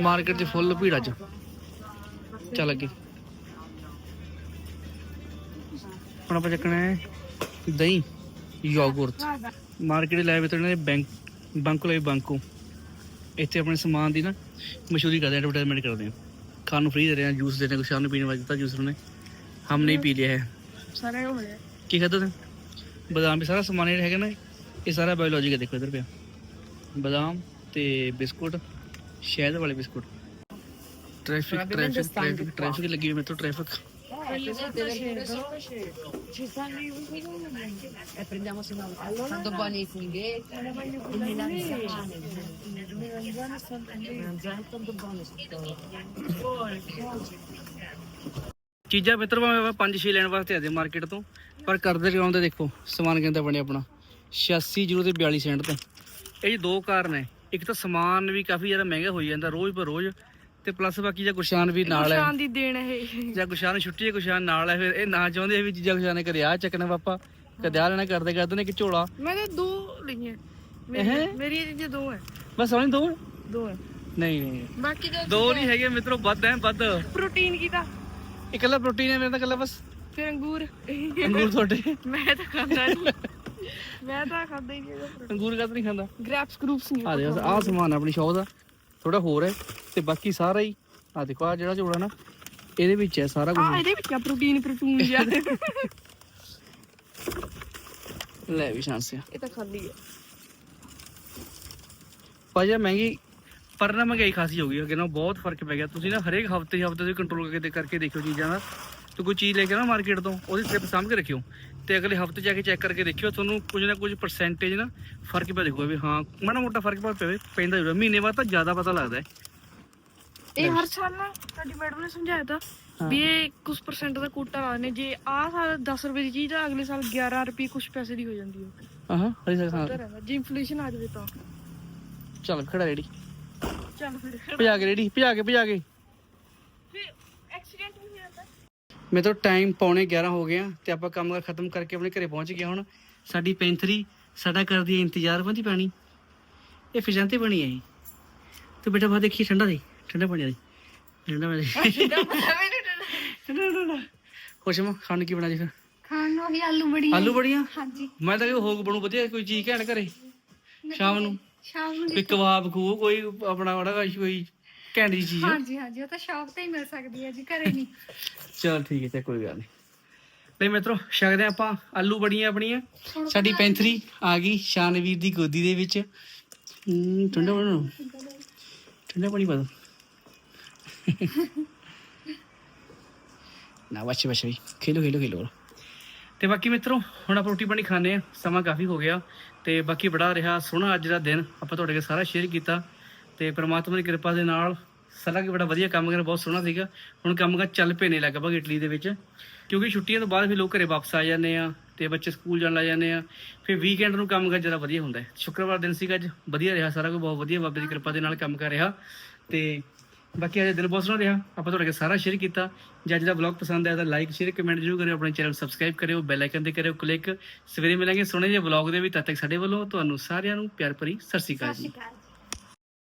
ਮਾਰਕੀਟ 'ਚ ਫੁੱਲ ਭੀੜ ਅੱਜ। ਚੱਲ ਅੱਗੇ। ਹੁਣ ਆਪਾਂ ਚੱਕਣਾ ਹੈ ਦਹੀਂ ਯੋਗੁਰਟ ਮਾਰਕੀਟ ਲਾਈਵ ਤੇ ਇਹਨਾਂ ਦੇ ਬੈਂਕ ਬੰਕੋ ਲਾਈਵ ਬੰਕੋ ਇੱਥੇ ਆਪਣੇ ਸਮਾਨ ਦੀ ਨਾ ਮਸ਼ਹੂਰੀ ਕਰਦੇ ਐਡਵਰਟਾਈਜ਼ਮੈਂਟ ਕਰਦੇ ਆ ਖਾਣ ਨੂੰ ਫ੍ਰੀ ਦੇ ਰਹੇ ਆ ਜੂਸ ਦੇ ਰਹੇ ਕੁਛ ਨੂੰ ਪੀਣੇ ਵਾਸਤੇ ਦਿੱਤਾ ਜੂਸ ਉਹਨੇ। ਹਮ ਨਹੀਂ ਪੀ ਲਿਆ ਹੈ। ਸਾਰੇ ਹੋ ਗਿਆ ਕੀ ਖਾਧਾ ਤੈਂ? ਬਦਾਮ ਵੀ ਸਾਰਾ ਸਮਾਨ ਜਿਹੜਾ ਹੈਗਾ ਨਾ ਇਹ ਸਾਰਾ ਬਾਇਓਲੋਜਿਕ ਹੈ ਦੇਖੋ ਇਧਰ ਪਿਆ। ਬਦਾਮ ਤੇ ਬਿਸਕੁਟ ਸ਼ਹਿਦ ਵਾਲੇ biscuit. Traffic traffic traffic traffic ਲੱਗੀ ਹੋਈ ਮੇਰੇ ਤੋਂ traffic e prendiamo se no? sono buonissimi che il melanzane il melanzane sono buoni ਚੀਜ਼ਾਂ ਮਿੱਤਰ ਭਾਵੇਂ ਆਪਾਂ ਪੰਜ ਛੇ ਲੈਣ ਵਾਸਤੇ ਆਦੇ ਮਾਰਕੀਟ ਤੋਂ ਪਰ ਕਰਦੇ ਕਿਉਂ ਤੇ ਦੇਖੋ ਸਮਾਨ ਕਹਿੰਦਾ ਬਣਿਆ ਆਪਣਾ। 86 ਜ਼ੀਰੋ ਤੇ 42 ਸੈਂਟ ਤੇ। ਇਹ 'ਚ ਦੋ ਕਾਰਨ ਹੈ। ਇੱਕ ਤਾਂ ਸਮਾਨ ਵੀ ਕਾਫੀ ਜ਼ਿਆਦਾ ਮਹਿੰਗਾ ਹੋਈ ਜਾਂਦਾ ਰੋਜ਼ ਪਰ ਰੋਜ਼ ਤੇ ਪਲੱਸ ਬਾਕੀ ਜਾਂ ਗੁਸ਼ਾਨ ਵੀ ਨਾਲ ਹੈ। ਸ਼ਾਨ ਦੀ ਦੇਣ ਇਹ। ਜਾਂ ਗੁਸ਼ਾਨ ਨੂੰ ਛੁੱਟੀ ਹੈ ਗੁਸ਼ਾਨ ਨਾਲ ਹੈ ਫਿਰ ਇਹ ਨਾ ਚਾਹੁੰਦੇ ਵੀ ਚੀਜ਼ਾਂ ਗੁਸ਼ਾਨ ਨੇ ਕਦੇ ਆ ਚੱਕਣਾ ਪਾਪਾ। ਕਦੇ ਆ ਲੈਣਾ ਕਰਦੇ ਕਰਦੇ ਨੇ ਕਿ ਝੋਲਾ। ਮੈਂ ਤਾਂ ਦੋ ਲਈਆਂ। ਮੇਰੀ ਮੇਰੀ ਜੇ ਦੋ ਹੈ। ਬਸ ਉਹਨੇ ਦੋ ਦੋ ਹੈ। ਨਹੀਂ ਨਹੀਂ ਬਾਕੀ ਜੋ ਦੋ ਨਹੀਂ ਹੈਗੇ ਮਿੱਤਰੋ ਵੱਧ ਹੈ ਵੱਧ। ਪ੍ਰੋਟੀਨ ਕੀ ਦਾ ਇਕੱਲਾ ਪ੍ਰੋਟੀਨ ਹੈ ਮੇਰਾ ਤਾਂ ਇਕੱਲਾ ਬਸ। ਫਿਰ ਅੰਗੂਰ। ਅੰਗੂਰ ਤੁਹਾਡੇ? ਮੈਂ ਤਾਂ ਖਾਂਦਾ ਨਹੀਂ ਮੈਂ ਤਾਂ ਖਾਂਦਾ ਹੀ ਨਹੀਂ ਅੰਗੂਰ ਕਦ ਨਹੀਂ ਖਾਂਦਾ? ਗ੍ਰੈਪਸ ਗਰੂਪਸ ਨਹੀਂ ਆ ਦੇ ਆਹ ਸਮਾਨ ਆਪਣੀ ਸ਼ੌਪ ਦਾ। ਥੋੜਾ ਹੋਰ ਹੈ ਤੇ ਬਾਕੀ ਸਾਰਾ ਹੀ ਆ ਦੇਖੋ ਆ ਜਿਹੜਾ ਝੋਲਾ ਨਾ ਇਹਦੇ ਵਿੱਚ ਹੈ ਸਾਰਾ ਕੁਝ। ਆ ਇਹਦੇ ਵਿੱਚ ਆ ਪ੍ਰੋਟੀਨ ਪ੍ਰੋਟੀਨ ਜਿਆ ਲੈ ਵੀ ਸ਼ਾਂਸ ਆ। ਇਹ ਤਾਂ ਖਾਲੀ ਹੈ। ਭਾਜੀ ਮਹਿੰਗੀ ਪਰ ਨਾ ਮਹਿੰਗਾਈ ਖਾਸੀ ਹੋ ਗਈ ਅੱਗੇ ਨਾਲ ਬਹੁਤ ਫ਼ਰਕ ਪੈ ਗਿਆ। ਤੁਸੀਂ ਨਾ ਹਰੇਕ ਹਫ਼ਤੇ ਹਫ਼ਤੇ ਤੁਸੀਂ ਕੰਟਰੋਲ ਕਰਕੇ ਕਰਕੇ ਦੇਖਿਓ ਚੀਜ਼ਾਂ ਦਾ। ਤੇ ਕੋਈ ਚੀਜ਼ ਲੈ ਕੇ ਨਾ ਮਾਰਕੀਟ ਤੋਂ ਉਹਦੀ ਸਲਿੱਪ ਸਾਂਭ ਕੇ ਰੱਖਿਓ। ਤੇ ਅਗਲੇ ਹਫ਼ਤੇ ਜਾ ਕੇ ਚੈੱਕ ਕਰਕੇ ਦੇਖਿਓ ਤੁਹਾਨੂੰ ਕੁਝ ਨਾ ਕੁਝ ਪਰਸੈਂਟੇਜ ਨਾ ਫ਼ਰਕ ਪਿਆ ਦੇਖੂਗਾ ਵੀ ਹਾਂ ਮਾੜਾ ਮੋਟਾ ਫ਼ਰਕ ਪਾ ਪਵੇ ਪੈਂਦਾ ਜ਼ਰੂਰ। ਮਹੀਨੇ ਬਾਅਦ ਤਾਂ ਜ਼ਿਆਦਾ ਪਤਾ ਲੱਗਦਾ ਹੈ। ਇਹ ਹਰ ਸਾਲ ਨਾ ਸਾਡੀ ਮੈਡਮ ਨੇ ਸਮਝਾਇਆ ਤਾਂ ਵੀ ਇਹ ਕੁਝ ਪਰਸੈਂਟ ਦਾ ਕੋਟਾ ਲਾ ਨੇ ਜੇ ਆਹ ਸਾਲ 10 ਰੁਪਏ ਦੀ ਚੀਜ਼ ਆ ਅਗਲੇ ਸਾਲ 11 ਰੁਪਏ ਕੁਝ ਪੈਸੇ ਦੀ ਹੋ ਜਾਂਦੀ ਹੈ ਹਾਂ ਹਰੀ ਸਰ ਹਾਂ। ਜੇ ਇਨਫਲੇਸ਼ਨ ਆ ਜਾਵੇ ਤਾਂ। ਚੱਲ ਖੜਾ ਰੈਡੀ ਚੱਲ ਫਿਰ। ਭਜਾ ਕੇ ਰੈਡੀ ਭਜਾ ਕੇ ਭਜਾ ਕੇ ਫਿਰ ਐਕਸੀਡੈਂਟ ਵੀ ਹੋ ਜਾਂਦਾ ਮੇਰੇ ਤੋਂ ਟਾਈਮ ਪੌਣੇ 11 ਹੋ ਗਿਆ ਤੇ ਆਪਾਂ ਕੰਮ ਕਰ ਖਤਮ ਕਰਕੇ ਆਪਣੇ ਘਰੇ ਪਹੁੰਚ ਗਏ ਹੁਣ। ਸਾਡੀ ਪੈਂਥਰੀ ਸਾਡਾ ਕਰਦੀ ਹੈ ਇੰਤਜ਼ਾਰ ਬੰਦੀ ਪਾਣੀ। ਇਹ ਫਿਜਾਂਤੇ ਬਣੀ ਹੈ ਇਹ। ਤੇ ਬੇਟਾ ਬਾਅਦ ਦੇਖੀ ਠੰਡਾ ਦੇ ਠੰਡਾ ਪਾਣੀ ਦੇ ਠੰਡਾ ਪਾਣੀ ਠੰਡਾ ਠੰਡਾ। ਖੁਸ਼ ਮਾ ਖਾਣ ਕੀ ਬਣਾ ਜੀ ਫਿਰ? ਖਾਣ ਨੂੰ ਵੀ ਆਲੂ ਬੜੀ ਆਲੂ ਬੜੀਆਂ? ਹਾਂਜੀ। ਮੈਂ ਤਾਂ ਕਿ ਹੋਗ ਬਣੂ ਵਧੀਆ ਕੋਈ ਚੀਜ਼ ਘੈਂਟ ਘਰੇ। ਸ਼ਾਮ ਨੂੰ। ਸ਼ਾਮ ਨੂੰ ਕੋਈ ਕਬਾਬ ਖੂ ਕੋਈ ਆਪਣਾ ਉਹਦਾ ਕੋਈ ਜੀ ਚੀਜ਼ ਹਾਂਜੀ ਹਾਂਜੀ ਉਹ ਤਾਂ ਸ਼ਾਪ ਤੇ ਹੀ ਮਿਲ ਸਕਦੀ ਹੈ ਜੀ ਘਰੇ ਨਹੀਂ। ਚਲ ਠੀਕ ਹੈ ਤੇ ਕੋਈ ਗੱਲ ਨਹੀਂ। ਲੈ ਮਿੱਤਰੋ ਛਕਦੇ ਹਾਂ ਆਪਾਂ ਆਲੂ ਬੜੀਆਂ ਆਪਣੀਆਂ। ਸਾਡੀ ਪੈਂਥਰੀ ਆ ਗਈ ਸ਼ਾਨਵੀਰ ਦੀ ਗੋਦੀ ਦੇ ਵਿੱਚ। ਹਮ, ਠੰਡਾ ਪਾਣੀ ਠੰਡਾ ਪਾਣੀ ਪਾ ਦੋ। ਨਾ ਬੱਚੇ ਬੱਚੇ ਵੀ। ਖੇਲੋ ਖੇਲੋ ਖੇਲੋ। ਤੇ ਬਾਕੀ ਮਿੱਤਰੋ ਹੁਣ ਆਪਾਂ ਰੋਟੀ ਪਾਣੀ ਖਾਣੇ ਆ ਸਮਾਂ ਕਾਫੀ ਹੋ ਗਿਆ ਤੇ ਬਾਕੀ ਬੜਾ ਰਿਹਾ ਸੋਹਣਾ ਅੱਜ ਦਾ ਦਿਨ। ਆਪਾਂ ਤੁਹਾਡੇ ਨਾਲ ਸਾਰਾ ਸ਼ੇਅਰ ਕੀਤਾ। ਤੇ ਪ੍ਰਮਾਤਮਾ ਦੀ ਕਿਰਪਾ ਦੇ ਨਾਲ ਸਾਰਾ ਕੀ ਬੜਾ ਵਧੀਆ ਕੰਮ ਕਰ ਬਹੁਤ ਸੋਹਣਾ ਸੀਗਾ। ਹੁਣ ਕੰਮ ਕਰ ਚੱਲ ਪਏ ਨੇ ਲਗਭਗ ਇਟਲੀ ਦੇ ਵਿੱਚ। ਕਿਉਂਕਿ ਛੁੱਟੀਆਂ ਤੋਂ ਬਾਅਦ ਫਿਰ ਲੋਕ ਘਰੇ ਵਾਪਸ ਆ ਜਾਂਦੇ ਆ ਤੇ ਬੱਚੇ ਸਕੂਲ ਜਾਣ ਲੱਗ ਜਾਂਦੇ ਆ। ਫਿਰ ਵੀਕਐਂਡ ਨੂੰ ਕੰਮ ਕਰ ਜ਼ਿਆਦਾ ਵਧੀਆ ਹੁੰਦਾ ਹੈ। ਸ਼ੁੱਕਰਵਾਰ ਦਿਨ ਸੀਗਾ, ਅੱਜ ਵਧੀਆ ਰਿਹਾ ਸਾਰਾ ਕੁਝ, ਬਹੁਤ ਵਧੀਆ ਬਾਬੇ ਦੀ ਕਿਰਪਾ ਦੇ ਨਾਲ ਕੰਮ ਕਰ ਰਿਹਾ। ਤੇ ਬਾਕੀ ਅੱਜ ਦਾ ਦਿਨ ਬਹੁਤ ਸੋਹਣਾ ਰਿਹਾ। ਆਪਾਂ ਤੁਹਾਡੇ ਨਾਲ ਸਾਰਾ ਸ਼ੇਅਰ ਕੀਤਾ। ਜੇ ਅੱਜ ਦਾ ਵਲੌਗ ਪਸੰਦ ਆਇਆ ਤਾਂ ਲਾਈਕ ਸ਼ੇਅਰ ਕਮੈਂਟ ਜ਼ਰੂਰ ਕਰਿਓ। ਆਪਣੇ ਚੈਨਲ ਸਬਸਕ੍ਰਾਈਬ ਕਰਿਓ। ਬੈਲ ਆਈਕਨ ਤੇ ਕਰਿਓ ਕਲਿੱਕ ਸਵੇਰੇ ਮਿਲਾਂਗੇ ਸੋਹਣੇ ਜਿਹੇ ਵਲੌਗ ਦੇ ਵੀ ਤਦ ਤੱਕ ਸਾਡੇ ਵੱਲੋਂ ਤੁਹਾਨੂੰ ਸਾਰਿਆਂ ਨੂੰ ਪਿਆਰ ਭਰੀ ਸਤਿ ਸ਼੍ਰੀ ਅਕਾਲ ਜੀ।